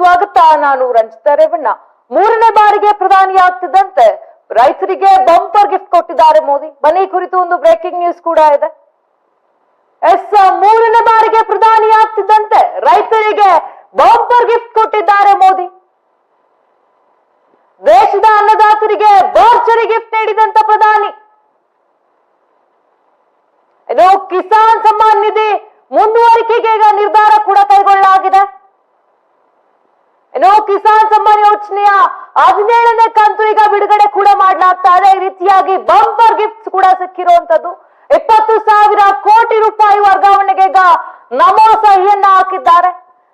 ಸ್ವಾಗತ. ನಾನು ರಂಜಿತಾ ರೇವಣ್ಣ ಮೂರನೇ ಬಾರಿಗೆ ಪ್ರಧಾನಿ ಆಗ್ತಿದ್ದಂತೆ ರೈತರಿಗೆ ಬಂಪರ್ ಗಿಫ್ಟ್ ಕೊಟ್ಟಿದ್ದಾರೆ ಮೋದಿ. ಬನ್ನಿ ಕುರಿತು ಒಂದು ಬ್ರೇಕಿಂಗ್ ನ್ಯೂಸ್ ಕೂಡ ಇದೆ. ಎಸ್, ಮೂರನೇ ಬಾರಿಗೆ ಪ್ರಧಾನಿ ಆಗ್ತಿದ್ದಂತೆ ರೈತರಿಗೆ ಬಂಪರ್ ಗಿಫ್ಟ್ ಕೊಟ್ಟಿದ್ದಾರೆ ಮೋದಿ. ದೇಶದ ಅನ್ನದಾತರಿಗೆ ಬೋರ್ಚರಿ ಗಿಫ್ಟ್ ನೀಡಿದಂತ ಪ್ರಧಾನಿ. ಇದು ಕಿಸಾನ್ ಸಮ್ಮಾನ್ ನಿಧಿ ಮುಂದುವರಿಕೆಗೆ ಈಗ ನಿರ್ಧಾರ ಕೂಡ ಕೈಗೊಳ್ಳಲಾಗಿದೆ. ಇನ್ನು ಕಿಸಾನ್ ಸಮ್ಮಾನ್ ಯೋಜನೆಯ ಹದಿನೇಳನೇ ಕಂತು ಈಗ ಬಿಡುಗಡೆ ಕೂಡ ಮಾಡಲಾಗ್ತಾ ಇದೆ ರೀತಿಯಾಗಿ ಬಂಪರ್ ಗಿಫ್ಟ್ಸ್ ಕೂಡ ಸಿಕ್ಕಿರುವಂತದ್ದು ಇಪ್ಪತ್ತು ಸಾವಿರ ಕೋಟಿ ರೂಪಾಯಿ ವರ್ಗಾವಣೆಗೆ ಈಗ ನಮೋ ಸಹಿಯನ್ನ ಹಾಕಿದ್ದಾರೆ.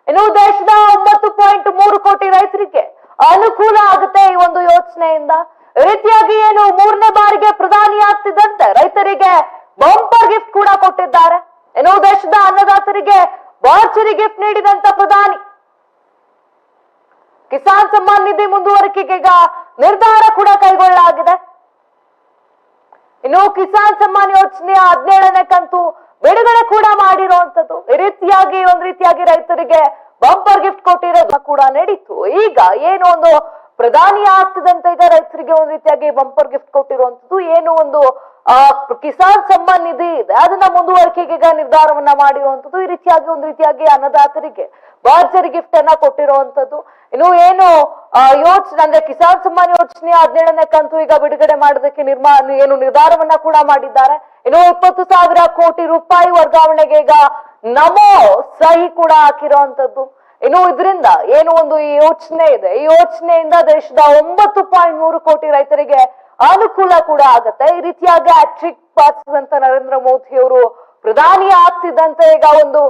ಇನ್ನು ದೇಶದ ಒಂಬತ್ತು ಪಾಯಿಂಟ್ ಮೂರು ಕೋಟಿ ರೈತರಿಗೆ ಅನುಕೂಲ ಆಗುತ್ತೆ ಈ ಒಂದು ಯೋಜನೆಯಿಂದ. ರೀತಿಯಾಗಿ ಏನು ಮೂರನೇ ಬಾರಿಗೆ ಪ್ರಧಾನಿ ಆಗ್ತಿದ್ದಂತೆ ರೈತರಿಗೆ ಬಂಪರ್ ಗಿಫ್ಟ್ ಕೂಡ ಕೊಟ್ಟಿದ್ದಾರೆ. ಇನ್ನು ದೇಶದ ಅನ್ನದಾತರಿಗೆ ವಾರ್ಚರಿ ಗಿಫ್ಟ್ ನೀಡಿದಂತ ಪ್ರಧಾನಿ. ಕಿಸಾನ್ ಸಮ್ಮಾನ್ ನಿಧಿ ಮುಂದುವರಿಕೆಗೆ ನಿರ್ಧಾರ ಕೂಡ ಕೈಗೊಳ್ಳಲಾಗಿದೆ. ಇನ್ನು ಕಿಸಾನ್ ಸಮ್ಮಾನ್ ಯೋಜನೆಯ ಹದಿನೇಳನೇ ಕಂತು ಬಿಡುಗಡೆ ಕೂಡ ಮಾಡಿರುವಂತದ್ದು ಈ ರೀತಿಯಾಗಿ, ಒಂದ್ ರೀತಿಯಾಗಿ ರೈತರಿಗೆ ಬಂಪರ್ ಗಿಫ್ಟ್ ಕೊಟ್ಟಿರೋದ ಕೂಡ ನಡೀತು ಈಗ ಏನು ಒಂದು ಪ್ರಧಾನಿ ಆಗ್ತಿದಂತ ಈಗ ರೈತರಿಗೆ ಒಂದ್ ರೀತಿಯಾಗಿ ಬಂಪರ್ ಗಿಫ್ಟ್ ಕೊಟ್ಟಿರುವಂತದ್ದು ಏನು ಒಂದು ಕಿಸಾನ್ ಸಮ್ಮಾನ್ ನಿಧಿ ಇದೆ. ಅದನ್ನ ಮುಂದುವರಿಕೆಗೆ ನಿರ್ಧಾರವನ್ನ ಮಾಡಿರುವಂತದ್ದು ಈ ರೀತಿಯಾಗಿ, ಒಂದ್ ರೀತಿಯಾಗಿ ಅನ್ನದಾತರಿಗೆ ಭರ್ಜರಿ ಗಿಫ್ಟ್ ಅನ್ನ ಕೊಟ್ಟಿರುವಂತದ್ದು ಇನ್ನು ಏನು ಯೋಚನೆ ಅಂದ್ರೆ ಕಿಸಾನ್ ಸಮ್ಮಾನ್ ಯೋಜನೆ ಹದಿನೇಳನೇ ಕಂತು ಈಗ ಬಿಡುಗಡೆ ಮಾಡೋದಕ್ಕೆ ನಿರ್ಮಾ, ಏನು ನಿರ್ಧಾರವನ್ನ ಕೂಡ ಮಾಡಿದ್ದಾರೆ. ಇನ್ನು ಇಪ್ಪತ್ತು ಸಾವಿರ ಕೋಟಿ ರೂಪಾಯಿ ವರ್ಗಾವಣೆಗೆ ಈಗ ನಮೋ ಸಹಿ ಕೂಡ ಹಾಕಿರುವಂತದ್ದು ಇನ್ನು ಇದರಿಂದ ಏನು ಒಂದು ಈ ಯೋಚನೆ ಇದೆ. ಈ ಯೋಚನೆಯಿಂದ ದೇಶದ ಒಂಬತ್ತು ಪಾಯಿಂಟ್ ಮೂರು ಕೋಟಿ ರೈತರಿಗೆ ಅನುಕೂಲ ಕೂಡ ಆಗತ್ತೆ. ಈ ರೀತಿಯಾಗಿ ಅಟ್ರಿಕ್ ಅಂತ ನರೇಂದ್ರ ಮೋದಿ ಅವರು ಪ್ರಧಾನಿ ಆಗ್ತಿದ್ದಂತೆ ಈಗ ಒಂದು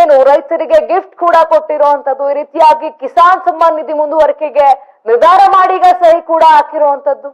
ಏನು ರೈತರಿಗೆ ಗಿಫ್ಟ್ ಕೂಡ ಕೊಟ್ಟಿರುವಂತದ್ದು, ಈ ರೀತಿಯಾಗಿ ಕಿಸಾನ್ ಸಮ್ಮಾನ್ ನಿಧಿ ಮುಂದುವರಿಕೆಗೆ ನಿರ್ಧಾರ ಮಾಡಿ ಈಗ ಸಹಿ ಕೂಡ ಹಾಕಿರುವಂತದ್ದು.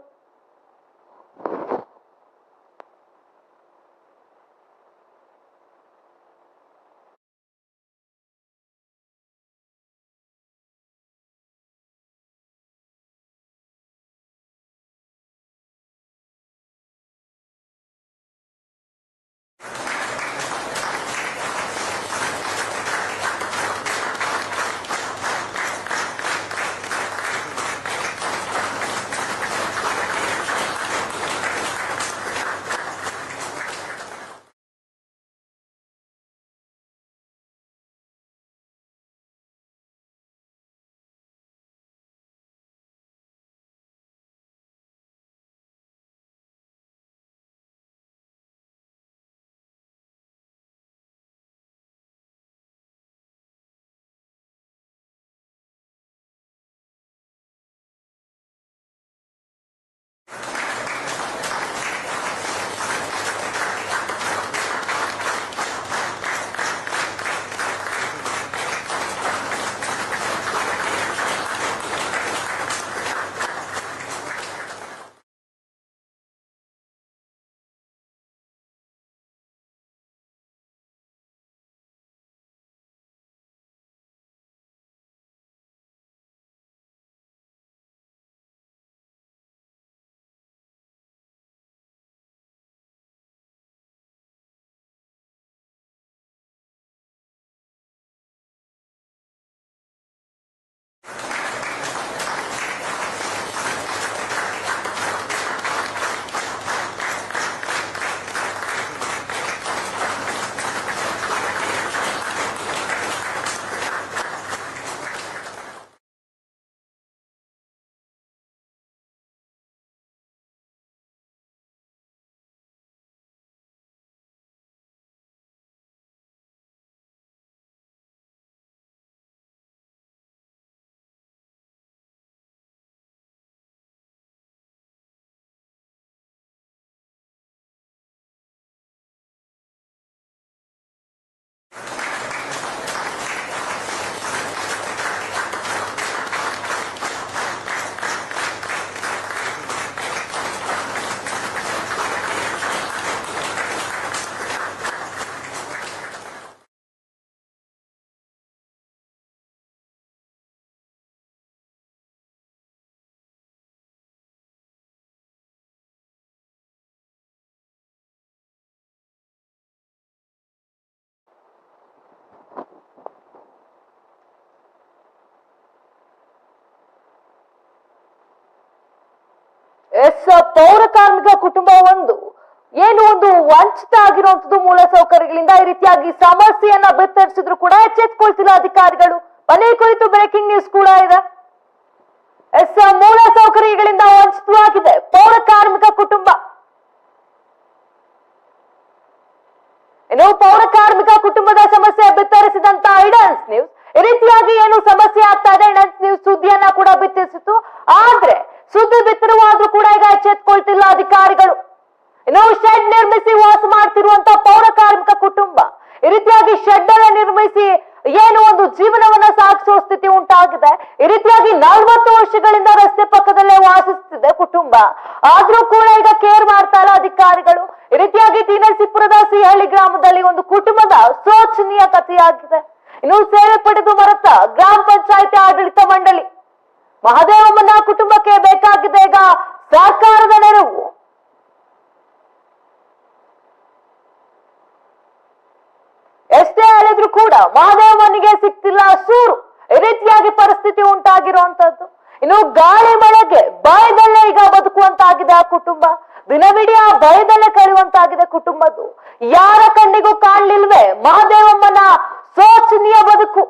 ಪೌರ ಕಾರ್ಮಿಕ ಕುಟುಂಬ ಒಂದು. ಏನು ಒಂದು ವಂಚಿತ ಆಗಿರುವಂತದ್ದು ಮೂಲ ಸೌಕರ್ಯಗಳಿಂದ ಈ ರೀತಿಯಾಗಿ ಸಮಸ್ಯೆಯನ್ನ ಬಿತ್ತರಿಸಿದ್ರು ಕೂಡ ಎಚ್ಚೆತ್ಕೊಳ್ತಿಲ್ಲ ಅಧಿಕಾರಿಗಳು. ಮನೆ ಕುರಿತು ಬ್ರೇಕಿಂಗ್ ನ್ಯೂಸ್ ಕೂಡ ಇದೆ. ಎಸ್ ಮೂಲ ಸೌಕರ್ಯಗಳಿಂದ ವಂಚಿತವಾಗಿದೆ ಪೌರ ಕಾರ್ಮಿಕ ಕುಟುಂಬ. ಏನು ಪೌರ ಕಾರ್ಮಿಕ ಕುಟುಂಬದ ಸಮಸ್ಯೆ ಬಿತ್ತರಿಸಿದಂತ ಐಡನ್ಸ್ ನ್ಯೂಸ್ ಈ ರೀತಿಯಾಗಿ ಏನು ಸಮಸ್ಯೆ ಆಗ್ತಾ ಇದೆ ಐಡನ್ಸ್ ನ್ಯೂಸ್ ಸುದ್ದಿಯನ್ನ ಕೂಡ ಬಿತ್ತರಿಸಿತು ಆದ್ರೆ ಸುದ್ದಿ ಬಿತ್ತರವಾದ್ರೂ ಕೂಡ ಈಗ ಎಚ್ಚೆತ್ಕೊಳ್ತಿಲ್ಲ ಅಧಿಕಾರಿಗಳು. ಇನ್ನು ಶೆಡ್ ನಿರ್ಮಿಸಿ ವಾಸ ಮಾಡ್ತಿರುವಂತ ಪೌರ ಕಾರ್ಮಿಕ ಕುಟುಂಬ. ಈ ರೀತಿಯಾಗಿ ಶೆಡ್ ಅನ್ನ ನಿರ್ಮಿಸಿ ಏನು ಒಂದು ಜೀವನವನ್ನ ಸಾಗಿಸುವ ಸ್ಥಿತಿ ಉಂಟಾಗಿದೆ. ಈ ರೀತಿಯಾಗಿ ನಲ್ವತ್ತು ವರ್ಷಗಳಿಂದ ರಸ್ತೆ ಪಕ್ಕದಲ್ಲೇ ವಾಸಿಸುತ್ತಿದೆ ಕುಟುಂಬ. ಆದ್ರೂ ಕೂಡ ಈಗ ಕೇರ್ ಮಾಡ್ತಾ ಇಲ್ಲ ಅಧಿಕಾರಿಗಳು. ಈ ರೀತಿಯಾಗಿ ತೀನಸಿಪುರದ ಸಿಹಳ್ಳಿ ಗ್ರಾಮದಲ್ಲಿ ಒಂದು ಕುಟುಂಬದ ಶೋಚನೀಯ ಕಥೆಯಾಗಿದೆ. ಇನ್ನು ಸೇವೆ ಪಡೆದು ಮರತ ಗ್ರಾಮ ಪಂಚಾಯತಿ ಆಡಳಿತ ಮಂಡಳಿ. ಮಹದೇವಮ್ಮನ ಕುಟುಂಬಕ್ಕೆ ಬೇಕಾಗಿದೆ ಈಗ ಸರ್ಕಾರದ ನೆರವು. ಎಷ್ಟೇ ಹೇಳಿದ್ರು ಕೂಡ ಮಹದೇವನಿಗೆ ಸಿಕ್ತಿಲ್ಲ ಸೂರು. ಈ ರೀತಿಯಾಗಿ ಪರಿಸ್ಥಿತಿ ಉಂಟಾಗಿರುವಂತದ್ದು. ಇನ್ನು ಗಾಳಿ ಮಳೆಗೆ ಭಯದಲ್ಲೇ ಈಗ ಬದುಕುವಂತಾಗಿದೆ ಆ ಕುಟುಂಬ. ದಿನವಿಡೀ ಆ ಭಯದಲ್ಲೇ ಕರೆಯುವಂತಾಗಿದೆ ಕುಟುಂಬದ್ದು. ಯಾರ ಕಣ್ಣಿಗೂ ಕಾಣ್ಲಿಲ್ವೇ ಮಹದೇವಮ್ಮನ ಶೋಚನೀಯ ಬದುಕು.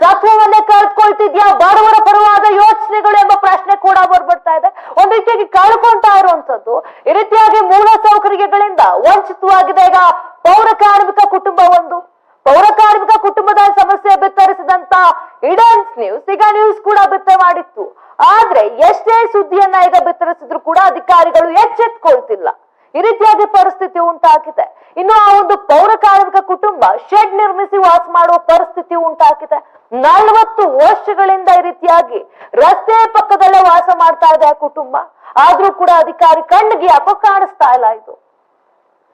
ಸತ್ವವನ್ನೇ ಕಳ್ಕೊಳ್ತಿದ್ಯಾ ಬಡವರ ಪರವಾದ ಯೋಚನೆಗಳು ಎಂಬ ಪ್ರಶ್ನೆ ಕೂಡ ಬರ್ಬಿಡ್ತಾ ಇದೆ ಒಂದ್ ರೀತಿಯಾಗಿ ಕಳ್ಕೊಂತಾ ಇರುವಂತದ್ದು, ಈ ರೀತಿಯಾಗಿ ಮೂಲ ಸೌಕರ್ಯಗಳಿಂದ ವಂಚಿತವಾಗಿದೆ ಈಗ ಪೌರ ಕಾರ್ಮಿಕ ಕುಟುಂಬ ಒಂದು. ಪೌರ ಕಾರ್ಮಿಕ ಕುಟುಂಬದ ಸಮಸ್ಯೆ ಬಿತ್ತರಿಸಿದಂತ ಇಡನ್ಸ್ ನ್ಯೂಸ್ ಈಗ ನ್ಯೂಸ್ ಕೂಡ ಬಿತ್ತೆ ಮಾಡಿತ್ತು. ಆದ್ರೆ ಎಷ್ಟೇ ಸುದ್ದಿಯನ್ನ ಈಗ ಬಿತ್ತರಿಸಿದ್ರು ಕೂಡ ಅಧಿಕಾರಿಗಳು ಎಚ್ಚೆತ್ಕೊಳ್ತಿಲ್ಲ. ಈ ರೀತಿಯಾಗಿ ಪರಿಸ್ಥಿತಿ ಉಂಟಾಗಿದೆ. ಇನ್ನು ಆ ಒಂದು ಪೌರ ಕಾರ್ಮಿಕ ಕುಟುಂಬ ಶೆಡ್ ನಿರ್ಮಿಸಿ ವಾಸ ಮಾಡುವ ಪರಿಸ್ಥಿತಿ ಉಂಟಾಗಿದೆ. ನಲವತ್ತು ವರ್ಷಗಳಿಂದ ಈ ರೀತಿಯಾಗಿ ರಸ್ತೆ ಪಕ್ಕದಲ್ಲೇ ವಾಸ ಮಾಡ್ತಾ ಇದೆ ಆ ಕುಟುಂಬ. ಆದ್ರೂ ಕೂಡ ಅಧಿಕಾರಿ ಕಣ್ಣಿಗೆ ಯಾಕೋ ಕಾಣಿಸ್ತಾ ಇಲ್ಲ ಇದು.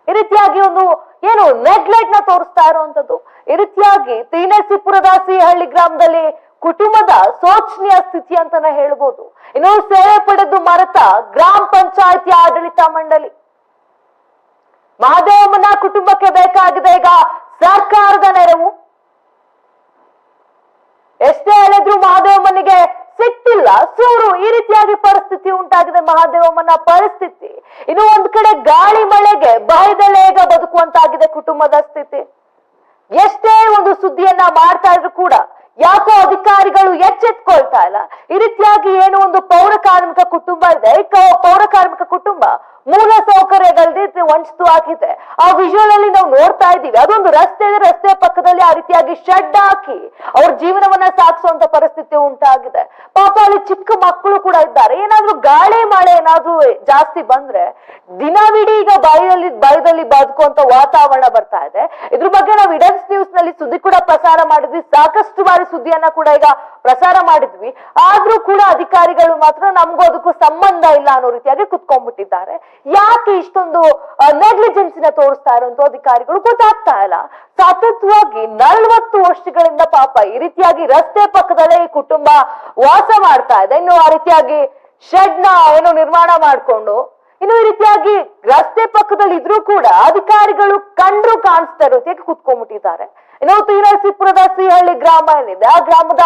ಈ ರೀತಿಯಾಗಿ ಒಂದು ಏನು ನೆಗ್ಲೆಟ್ನ ತೋರಿಸ್ತಾ ಇರುವಂತದ್ದು. ಈ ರೀತಿಯಾಗಿ ತೀನಸಿಪುರದ ಸಿಹಳ್ಳಿ ಗ್ರಾಮದಲ್ಲಿ ಕುಟುಂಬದ ಶೋಚನೀಯ ಸ್ಥಿತಿ ಅಂತಾನೆ ಹೇಳ್ಬೋದು. ಇನ್ನು ಸೇವೆ ಪಡೆದು ಮರೆತ ಗ್ರಾಮ ಪಂಚಾಯತಿ ಆಡಳಿತ ಮಂಡಳಿ. ಮಹದೇವಮ್ಮನ ಕುಟುಂಬಕ್ಕೆ ಬೇಕಾಗಿದೆ ಈಗ ಸರ್ಕಾರದ ನೆರವು. ಎಷ್ಟೇ ಹೇಳಿದ್ರು ಮಹಾದೇವಮ್ಮನಿಗೆ ಸಿಕ್ತಿಲ್ಲ ಸೂರು ಈ ರೀತಿಯಾಗಿ ಪರಿಸ್ಥಿತಿ ಉಂಟಾಗಿದೆ ಮಹಾದೇವಮ್ಮನ ಪರಿಸ್ಥಿತಿ. ಇನ್ನು ಒಂದ್ ಕಡೆ ಗಾಳಿ ಮಳೆಗೆ ಭಯದಲ್ಲೇ ಈಗ ಬದುಕುವಂತಾಗಿದೆ ಕುಟುಂಬದ ಸ್ಥಿತಿ. ಎಷ್ಟೇ ಒಂದು ಸುದ್ದಿಯನ್ನ ಮಾಡ್ತಾ ಇದ್ರು ಕೂಡ ಯಾಕೋ ಅಧಿಕಾರಿಗಳು ಎಚ್ಚೆತ್ಕೊಳ್ತಾ ಇಲ್ಲ. ಈ ರೀತಿಯಾಗಿ ಏನು ಒಂದು ಪೌರ ಕಾರ್ಮಿಕ ಕುಟುಂಬ ಇದೆ. ಪೌರ ಕಾರ್ಮಿಕ ಕುಟುಂಬ ಮೂಲ ವಂಚಿತು ಆಗಿದೆ. ಆ ವಿಜುವಲ್ ಅಲ್ಲಿ ನಾವು ನೋಡ್ತಾ ಇದ್ದೀವಿ. ಅದೊಂದು ರಸ್ತೆ ಇದೆ. ರಸ್ತೆ ಪಕ್ಕದಲ್ಲಿ ಆ ರೀತಿಯಾಗಿ ಶೆಡ್ ಹಾಕಿ ಅವ್ರ ಜೀವನವನ್ನ ಸಾಗಿಸುವಂತ ಪರಿಸ್ಥಿತಿ ಉಂಟಾಗಿದೆ. ಪಾಪ ಅಲ್ಲಿ ಚಿಕ್ಕ ಮಕ್ಕಳು ಕೂಡ ಇದ್ದಾರೆ. ಏನಾದ್ರೂ ಗಾಳಿ, ಮಳೆ ಏನಾದ್ರೂ ಜಾಸ್ತಿ ಬಂದ್ರೆ ದಿನವಿಡೀ ಈಗ ಬಾಯಿಯಲ್ಲಿ ಬಾಯದಲ್ಲಿ ಬದುಕುವಂತ ವಾತಾವರಣ ಬರ್ತಾ ಇದೆ. ಇದ್ರ ಬಗ್ಗೆ ನಾವು ಇಡನ್ಸ್ ನ್ಯೂಸ್ನಲ್ಲಿ ಸುದ್ದಿ ಕೂಡ ಪ್ರಸಾರ ಮಾಡಿದ್ವಿ. ಸಾಕಷ್ಟು ಬಾರಿ ಸುದ್ದಿಯನ್ನ ಕೂಡ ಈಗ ಪ್ರಸಾರ ಮಾಡಿದ್ವಿ. ಆದ್ರೂ ಕೂಡ ಅಧಿಕಾರಿಗಳು ಮಾತ್ರ ನಮ್ಗೂ ಅದಕ್ಕೂ ಸಂಬಂಧ ಇಲ್ಲ ಅನ್ನೋ ರೀತಿಯಾಗಿ ಕುತ್ಕೊಂಡ್ಬಿಟ್ಟಿದ್ದಾರೆ. ಯಾಕೆ ಇಷ್ಟೊಂದು ನೆಗ್ಲಿಜೆನ್ಸಿನ ತೋರಿಸ್ತಾ ಇರುವಂತ ಅಧಿಕಾರಿಗಳು ಗೊತ್ತಾಗ್ತಾ ಇಲ್ಲ. ಸತತವಾಗಿ ನಲ್ವತ್ತು ವರ್ಷಗಳಿಂದ ಪಾಪ ಈ ರೀತಿಯಾಗಿ ರಸ್ತೆ ಪಕ್ಕದಲ್ಲೇ ಈ ಕುಟುಂಬ ವಾಸ ಮಾಡ್ತಾ ಇದೆ. ಇನ್ನು ಆ ರೀತಿಯಾಗಿ ಶೆಡ್ನ ಏನು ನಿರ್ಮಾಣ ಮಾಡ್ಕೊಂಡು ಇನ್ನು ಈ ರೀತಿಯಾಗಿ ರಸ್ತೆ ಪಕ್ಕದಲ್ಲಿ ಇದ್ರೂ ಕೂಡ ಅಧಿಕಾರಿಗಳು ಕಂಡ್ರು ಕಾಣಿಸ್ತಾ ಇರೋ ರೀತಿಯಾಗಿ ಕುತ್ಕೊಂಡ್ಬಿಟ್ಟಿದ್ದಾರೆ. ಇನ್ನು ತೀನರಸೀಪುರದ ಸಿಹಳ್ಳಿ ಗ್ರಾಮ ಏನಿದೆ? ಆ ಗ್ರಾಮದ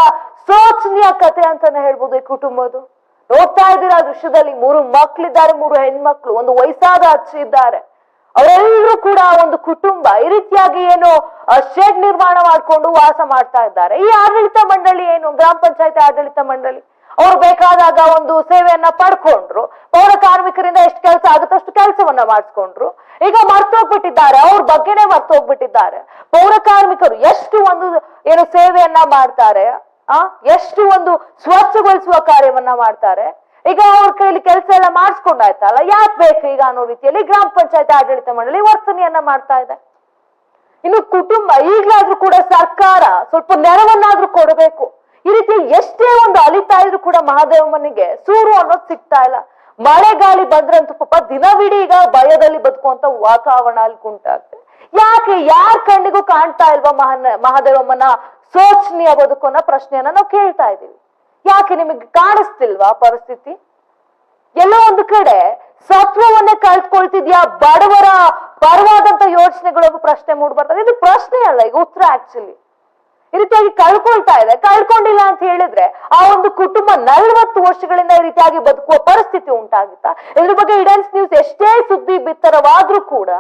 ಶೋಚನೀಯ ಕತೆ ಅಂತಾನೆ ಹೇಳ್ಬೋದು ಈ ಕುಟುಂಬದ್ದು. ನೋಡ್ತಾ ಇದ್ದೀರಾ ದೃಶ್ಯದಲ್ಲಿ ಮೂರು ಮಕ್ಳಿದ್ದಾರೆ, ಮೂರು ಹೆಣ್ಮಕ್ಳು, ಒಂದು ವಯಸ್ಸಾದ ಅಚ್ಚು ಇದ್ದಾರೆ. ಅವರೆಲ್ಲರೂ ಕೂಡ ಒಂದು ಕುಟುಂಬ, ಈ ರೀತಿಯಾಗಿ ಏನು ಶೆಡ್ ನಿರ್ಮಾಣ ಮಾಡ್ಕೊಂಡು ವಾಸ ಮಾಡ್ತಾ ಇದ್ದಾರೆ. ಈ ಆಡಳಿತ ಮಂಡಳಿ ಏನು, ಗ್ರಾಮ ಪಂಚಾಯತ್ ಆಡಳಿತ ಮಂಡಳಿ? ಅವ್ರು ಬೇಕಾದಾಗ ಒಂದು ಸೇವೆಯನ್ನ ಪಡ್ಕೊಂಡ್ರು, ಪೌರ ಕಾರ್ಮಿಕರಿಂದ ಎಷ್ಟು ಕೆಲಸ ಆಗುತ್ತೋ ಅಷ್ಟು ಕೆಲಸವನ್ನ ಮಾಡಿಸ್ಕೊಂಡ್ರು. ಈಗ ಮರ್ತೋಗ್ಬಿಟ್ಟಿದ್ದಾರೆ, ಅವ್ರ ಬಗ್ಗೆನೆ ಮರ್ತೋಗ್ಬಿಟ್ಟಿದ್ದಾರೆ. ಪೌರ ಕಾರ್ಮಿಕರು ಎಷ್ಟು ಒಂದು ಏನು ಸೇವೆಯನ್ನ ಮಾಡ್ತಾರೆ, ಆ? ಎಷ್ಟು ಒಂದು ಸ್ವಚ್ಛಗೊಳಿಸುವ ಕಾರ್ಯವನ್ನ ಮಾಡ್ತಾರೆ? ಈಗ ಅವ್ರ ಕೈಲಿ ಕೆಲಸ ಎಲ್ಲ ಮಾಡಿಸ್ಕೊಂಡಾಯ್ತಲ್ಲ, ಯಾಕೆ ಬೇಕು ಈಗ ಅನ್ನೋ ರೀತಿಯಲ್ಲಿ ಗ್ರಾಮ ಪಂಚಾಯತ್ ಆಡಳಿತ ಮಂಡಳಿ ವರ್ತನೆಯನ್ನ ಮಾಡ್ತಾ ಇದೆ. ಇನ್ನು ಕುಟುಂಬ ಈಗ್ಲಾದ್ರೂ ಕೂಡ ಸರ್ಕಾರ ಸ್ವಲ್ಪ ನೆರವನ್ನಾದ್ರೂ ಕೊಡಬೇಕು. ಈ ರೀತಿ ಎಷ್ಟೇ ಒಂದು ಅಲಿತಾ ಇದ್ರು ಕೂಡ ಮಹಾದೇವಮ್ಮನಿಗೆ ಸೂರು ಅನ್ನೋದು ಸಿಗ್ತಾ ಇಲ್ಲ. ಮಳೆ ಗಾಳಿ ಬಂದ್ರಂತೂ ಪಾಪ ದಿನವಿಡೀ ಈಗ ಭಯದಲ್ಲಿ ಬದುಕುವಂತ ವಾತಾವರಣ ಅಲ್ಲಿ ಕುಂಟಾಗ್ತದೆ ಯಾಕೆ ಯಾರ ಕಣ್ಣಿಗೂ ಕಾಣ್ತಾ ಇಲ್ವಾ ಮಹನ ಮಹಾದೇವಮ್ಮನ ಶೋಚನೀಯ ಬದುಕುನ್ನ ಪ್ರಶ್ನೆಯನ್ನ ನಾವು ಕೇಳ್ತಾ ಇದೀವಿ ಯಾಕೆ ನಿಮಗೆ ಕಾಣಿಸ್ತಿಲ್ವಾ ಪರಿಸ್ಥಿತಿ? ಎಲ್ಲೋ ಒಂದು ಕಡೆ ಸತ್ವವನ್ನೇ ಕಳ್ಕೊಳ್ತಿದ್ಯಾ ಬಡವರ ಪರವಾದಂತ ಯೋಚನೆಗಳು ಪ್ರಶ್ನೆ ಮೂಡ್ ಬರ್ತದೆ. ಇದು ಪ್ರಶ್ನೆ ಅಲ್ಲ, ಈಗ ಉತ್ತರ ಆಕ್ಚುಲಿ ಈ ರೀತಿಯಾಗಿ ಕಳ್ಕೊಳ್ತಾ ಇದೆ. ಕಳ್ಕೊಂಡಿಲ್ಲ ಅಂತ ಹೇಳಿದ್ರೆ ಆ ಒಂದು ಕುಟುಂಬ ನಲವತ್ತು ವರ್ಷಗಳಿಂದ ಈ ರೀತಿಯಾಗಿ ಬದುಕುವ ಪರಿಸ್ಥಿತಿ ಉಂಟಾಗುತ್ತಾ? ಇದ್ರ ಬಗ್ಗೆ ಇಡೆನ್ಸ್ ನ್ಯೂಸ್ ಎಷ್ಟೇ ಸುದ್ದಿ ಬಿತ್ತರವಾದ್ರೂ ಕೂಡ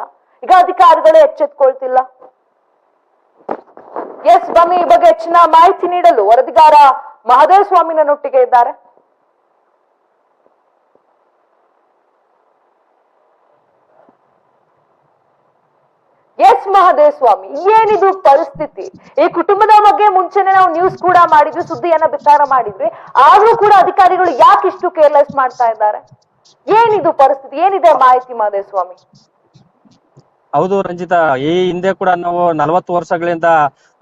ಈಗ ಅಧಿಕಾರಿಗಳು ಎಚ್ಚೆತ್ಕೊಳ್ತಿಲ್ಲ. ಎಸ್ ಬನ್ನಿ, ಈ ಬಗ್ಗೆ ಹೆಚ್ಚಿನ ಮಾಹಿತಿ ನೀಡಲು ವರದಿಗಾರ ಮಹದೇವ ಸ್ವಾಮಿನ ಒಟ್ಟಿಗೆ ಇದ್ದಾರೆ. ಎಸ್ ಮಹದೇವ ಸ್ವಾಮಿ ಏನಿದು ಪರಿಸ್ಥಿತಿ? ಈ ಕುಟುಂಬದ ಬಗ್ಗೆ ಮುಂಚೆನೆ ನಾವು ನ್ಯೂಸ್ ಕೂಡ ಮಾಡಿದ್ವಿ, ಸುದ್ದಿಯನ್ನ ಬಿತ್ತಾರ ಮಾಡಿದ್ವಿ. ಆದ್ರೂ ಕೂಡ ಅಧಿಕಾರಿಗಳು ಯಾಕೆ ಇಷ್ಟು ಕೇರ್ಲೆಸ್ ಮಾಡ್ತಾ ಇದ್ದಾರೆ? ಏನಿದು ಪರಿಸ್ಥಿತಿ? ಏನಿದೆ ಮಾಹಿತಿ ಮಹದೇವ ಸ್ವಾಮಿ ಹೌದು ರಂಜಿತಾ, ಈ ಹಿಂದೆ ಕೂಡ ನಾವು ನಲವತ್ತು ವರ್ಷಗಳಿಂದ,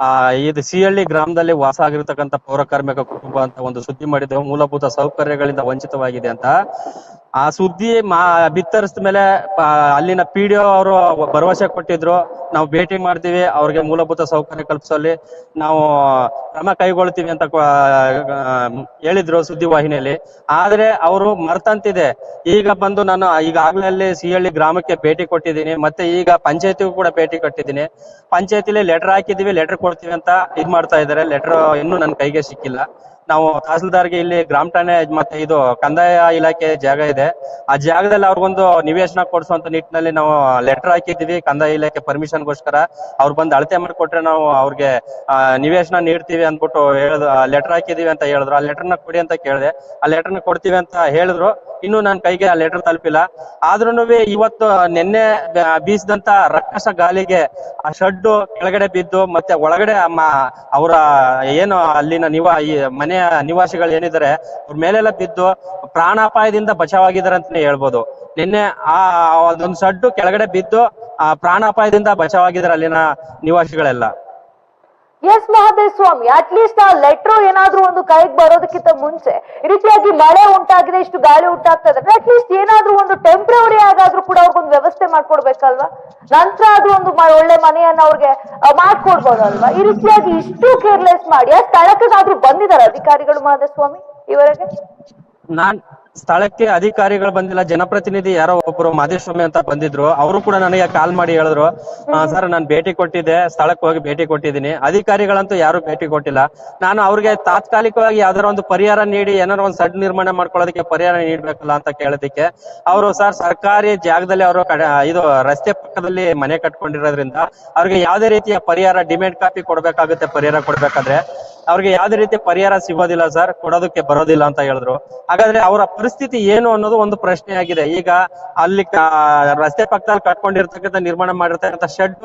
ಆ, ಇದು ಸಿಹಳ್ಳಿ ಗ್ರಾಮದಲ್ಲಿ ವಾಸ ಆಗಿರ್ತಕ್ಕಂಥ ಪೌರ ಕಾರ್ಮಿಕ ಕುಟುಂಬ ಅಂತ ಒಂದು ಸುದ್ದಿ ಮಾಡಿದ್ದೆವು. ಮೂಲಭೂತ ಸೌಕರ್ಯಗಳಿಂದ ವಂಚಿತವಾಗಿದೆ ಅಂತ. ಆ ಸುದ್ದಿ ಮಾ ಬಿತ್ತರಿಸಿದ ಮೇಲೆ ಅಲ್ಲಿನ ಪಿ ಡಿ ಅವರು ಭರವಸೆ ಕೊಟ್ಟಿದ್ರು. ನಾವು ಭೇಟಿ ಮಾಡ್ತೀವಿ, ಅವ್ರಿಗೆ ಮೂಲಭೂತ ಸೌಕರ್ಯ ಕಲ್ಪಿಸುವಲ್ಲಿ ನಾವು ಕ್ರಮ ಕೈಗೊಳ್ತೀವಿ ಅಂತ ಹೇಳಿದ್ರು ಸುದ್ದಿ ವಾಹಿನಿಯಲ್ಲಿ. ಆದ್ರೆ ಅವರು ಮರ್ತಂತಿದೆ. ಈಗ ಬಂದು ನಾನು ಈಗಾಗಲೇ ಸಿಹಳ್ಳಿ ಗ್ರಾಮಕ್ಕೆ ಭೇಟಿ ಕೊಟ್ಟಿದ್ದೀನಿ, ಮತ್ತೆ ಈಗ ಪಂಚಾಯತಿಗೂ ಕೂಡ ಭೇಟಿ ಕೊಟ್ಟಿದ್ದೀನಿ. ಪಂಚಾಯತಿಲಿ ಲೆಟರ್ ಹಾಕಿದೀವಿ ಲೆಟರ್ ಕೊಡ್ತೀವಿ ಅಂತ ಇದ್ ಮಾಡ್ತಾ ಇದ್ದಾರೆ. ಲೆಟರ್ ಇನ್ನೂ ನನ್ನ ಕೈಗೆ ಸಿಕ್ಕಿಲ್ಲ. ನಾವು ತಹಸೀಲ್ದಾರ್ಗೆ ಇಲ್ಲಿ ಗ್ರಾಮ ಠಾಣೆ ಮತ್ತೆ ಇದು ಕಂದಾಯ ಇಲಾಖೆ ಜಾಗ ಇದೆ. ಆ ಜಾಗದಲ್ಲಿ ಅವ್ರಿಗೊಂದು ನಿವೇಶನ ಕೊಡಿಸುವಂತ ನಿಟ್ಟಿನಲ್ಲಿ ನಾವು ಲೆಟರ್ ಹಾಕಿದೀವಿ ಕಂದಾಯ ಇಲಾಖೆ ಪರ್ಮಿಷನ್ಗೋಸ್ಕರ ಅವ್ರು ಬಂದು ಅಳತೆ ಮಾಡಿಕೊಟ್ರೆ ನಾವು ಅವ್ರಿಗೆ ನಿವೇಶನ ನೀಡ್ತೀವಿ ಅಂದ್ಬಿಟ್ಟು ಹೇಳಿದ್ರು ಲೆಟರ್ ಹಾಕಿದೀವಿ ಅಂತ ಹೇಳಿದ್ರು. ಆ ಲೆಟರ್ನ ಕೊಡಿ ಅಂತ ಕೇಳಿದೆ. ಆ ಲೆಟರ್ನ ಕೊಡ್ತೀವಿ ಅಂತ ಹೇಳಿದ್ರು. ಇನ್ನು ನನ್ನ ಕೈಗೆ ಆ ಲೆಟರ್ ತಲುಪಿಲ್ಲ. ಆದ್ರೂ ಇವತ್ತು ನಿನ್ನೆ ಬೀಸಿದಂತ ರಕ್ಕಸ ಗಾಲಿಗೆ ಆ ಶಡ್ಡು ಕೆಳಗಡೆ ಬಿದ್ದು ಮತ್ತೆ ಒಳಗಡೆ ಅವರ ಏನು ಅಲ್ಲಿನ ನಿವಾ ಈ ಮನೆಯ ನಿವಾಸಿಗಳು ಏನಿದ್ದಾರೆ, ಅವ್ರ ಮೇಲೆಲ್ಲ ಬಿದ್ದು ಪ್ರಾಣಾಪಾಯದಿಂದ ಬಚಾವಾಗಿದ್ದಾರೆ ಅಂತಾನೆ ಹೇಳ್ಬೋದು. ನಿನ್ನೆ ಆ, ಅದೊಂದು ಸಡ್ಡು ಕೆಳಗಡೆ ಬಿದ್ದು, ಆ, ಪ್ರಾಣಾಪಾಯದಿಂದ ಬಚಾವಾಗಿದ್ದಾರೆ ಅಲ್ಲಿನ ನಿವಾಸಿಗಳೆಲ್ಲ. S Mahadev Swamy at least ಆ ಲೆಟರ್ ಏನಾದ್ರೂ ಒಂದು ಕೈಗೆ ಬರೋದಕ್ಕಿಂತ ಮುಂಚೆ ಈ ರೀತಿಯಾಗಿ ಮಳೆ ಉಂಟಾಗಿದೆ, ಇಷ್ಟು ಗಾಳಿ ಉಂಟಾಗ್ತದೆ ಅಟ್ ಲೀಸ್ಟ್ ಏನಾದ್ರೂ ಒಂದು ಟೆಂಪ್ರವರಿ ಆಗಾದ್ರೂ ಕೂಡ ಅವ್ರಿಗೊಂದು ವ್ಯವಸ್ಥೆ ಮಾಡ್ಕೊಡ್ಬೇಕಲ್ವಾ? ನಂತರ ಅದು ಒಂದು ಒಳ್ಳೆ ಮನೆಯನ್ನ ಅವ್ರಿಗೆ ಮಾಡ್ಕೊಡ್ಬೋದಲ್ವಾ? ಈ ರೀತಿಯಾಗಿ ಇಷ್ಟು ಕೇರ್ಲೆಸ್ ಮಾಡಿ, ಆ ಸ್ಥಳಕ್ಕಾದ್ರೂ ಬಂದಿದ್ದಾರೆ ಅಧಿಕಾರಿಗಳು ಮಹದೇವ್ ಸ್ವಾಮಿ ಇವರೆಗೆ ನಾನ್ ಸ್ಥಳಕ್ಕೆ ಅಧಿಕಾರಿಗಳು ಬಂದಿಲ್ಲ, ಜನಪ್ರತಿನಿಧಿ ಯಾರೋ ಒಬ್ರು ಮಾದೇಶ್ವಾಮಿ ಅಂತ ಬಂದಿದ್ರು, ಅವರು ಕೂಡ ನನಗೆ ಕಾಲ್ ಮಾಡಿ ಹೇಳಿದ್ರು ಸರ್ ನಾನು ಭೇಟಿ ಕೊಟ್ಟಿದ್ದೆ, ಸ್ಥಳಕ್ಕೆ ಹೋಗಿ ಭೇಟಿ ಕೊಟ್ಟಿದ್ದೀನಿ. ಅಧಿಕಾರಿಗಳಂತೂ ಯಾರು ಭೇಟಿ ಕೊಟ್ಟಿಲ್ಲ. ನಾನು ಅವ್ರಿಗೆ ತಾತ್ಕಾಲಿಕವಾಗಿ ಯಾವ್ದಾರ ಒಂದು ಪರಿಹಾರ ನೀಡಿ ಏನಾರ ಒಂದು ಸಡ್ ನಿರ್ಮಾಣ ಮಾಡ್ಕೊಳ್ಳೋದಕ್ಕೆ ಪರಿಹಾರ ನೀಡ್ಬೇಕಲ್ಲ ಅಂತ ಕೇಳೋದಕ್ಕೆ, ಅವರು ಸರ್ ಸರ್ಕಾರಿ ಜಾಗದಲ್ಲಿ ಅವರು ಇದು ರಸ್ತೆ ಪಕ್ಕದಲ್ಲಿ ಮನೆ ಕಟ್ಕೊಂಡಿರೋದ್ರಿಂದ, ಅವ್ರಿಗೆ ಯಾವ್ದೇ ರೀತಿಯ ಪರಿಹಾರ, ಡಿಮ್ಯಾಂಡ್ ಕಾಪಿ ಕೊಡ್ಬೇಕಾಗುತ್ತೆ, ಪರಿಹಾರ ಕೊಡ್ಬೇಕಾದ್ರೆ ಅವ್ರಿಗೆ ಯಾವ್ದೇ ರೀತಿ ಪರಿಹಾರ ಸಿಗೋದಿಲ್ಲ ಸರ್ ಕೊಡೋದಕ್ಕೆ ಬರೋದಿಲ್ಲ ಅಂತ ಹೇಳಿದ್ರು. ಹಾಗಾದ್ರೆ ಅವರ ಪರಿಸ್ಥಿತಿ ಏನು ಅನ್ನೋದು ಒಂದು ಪ್ರಶ್ನೆ ಆಗಿದೆ. ಈಗ ಅಲ್ಲಿ ರಸ್ತೆ ಪಕ್ಕದಲ್ಲಿ ಕಟ್ಕೊಂಡಿರ್ತಕ್ಕಂಥ ನಿರ್ಮಾಣ ಮಾಡಿರ್ತಕ್ಕಂಥ ಶೆಡ್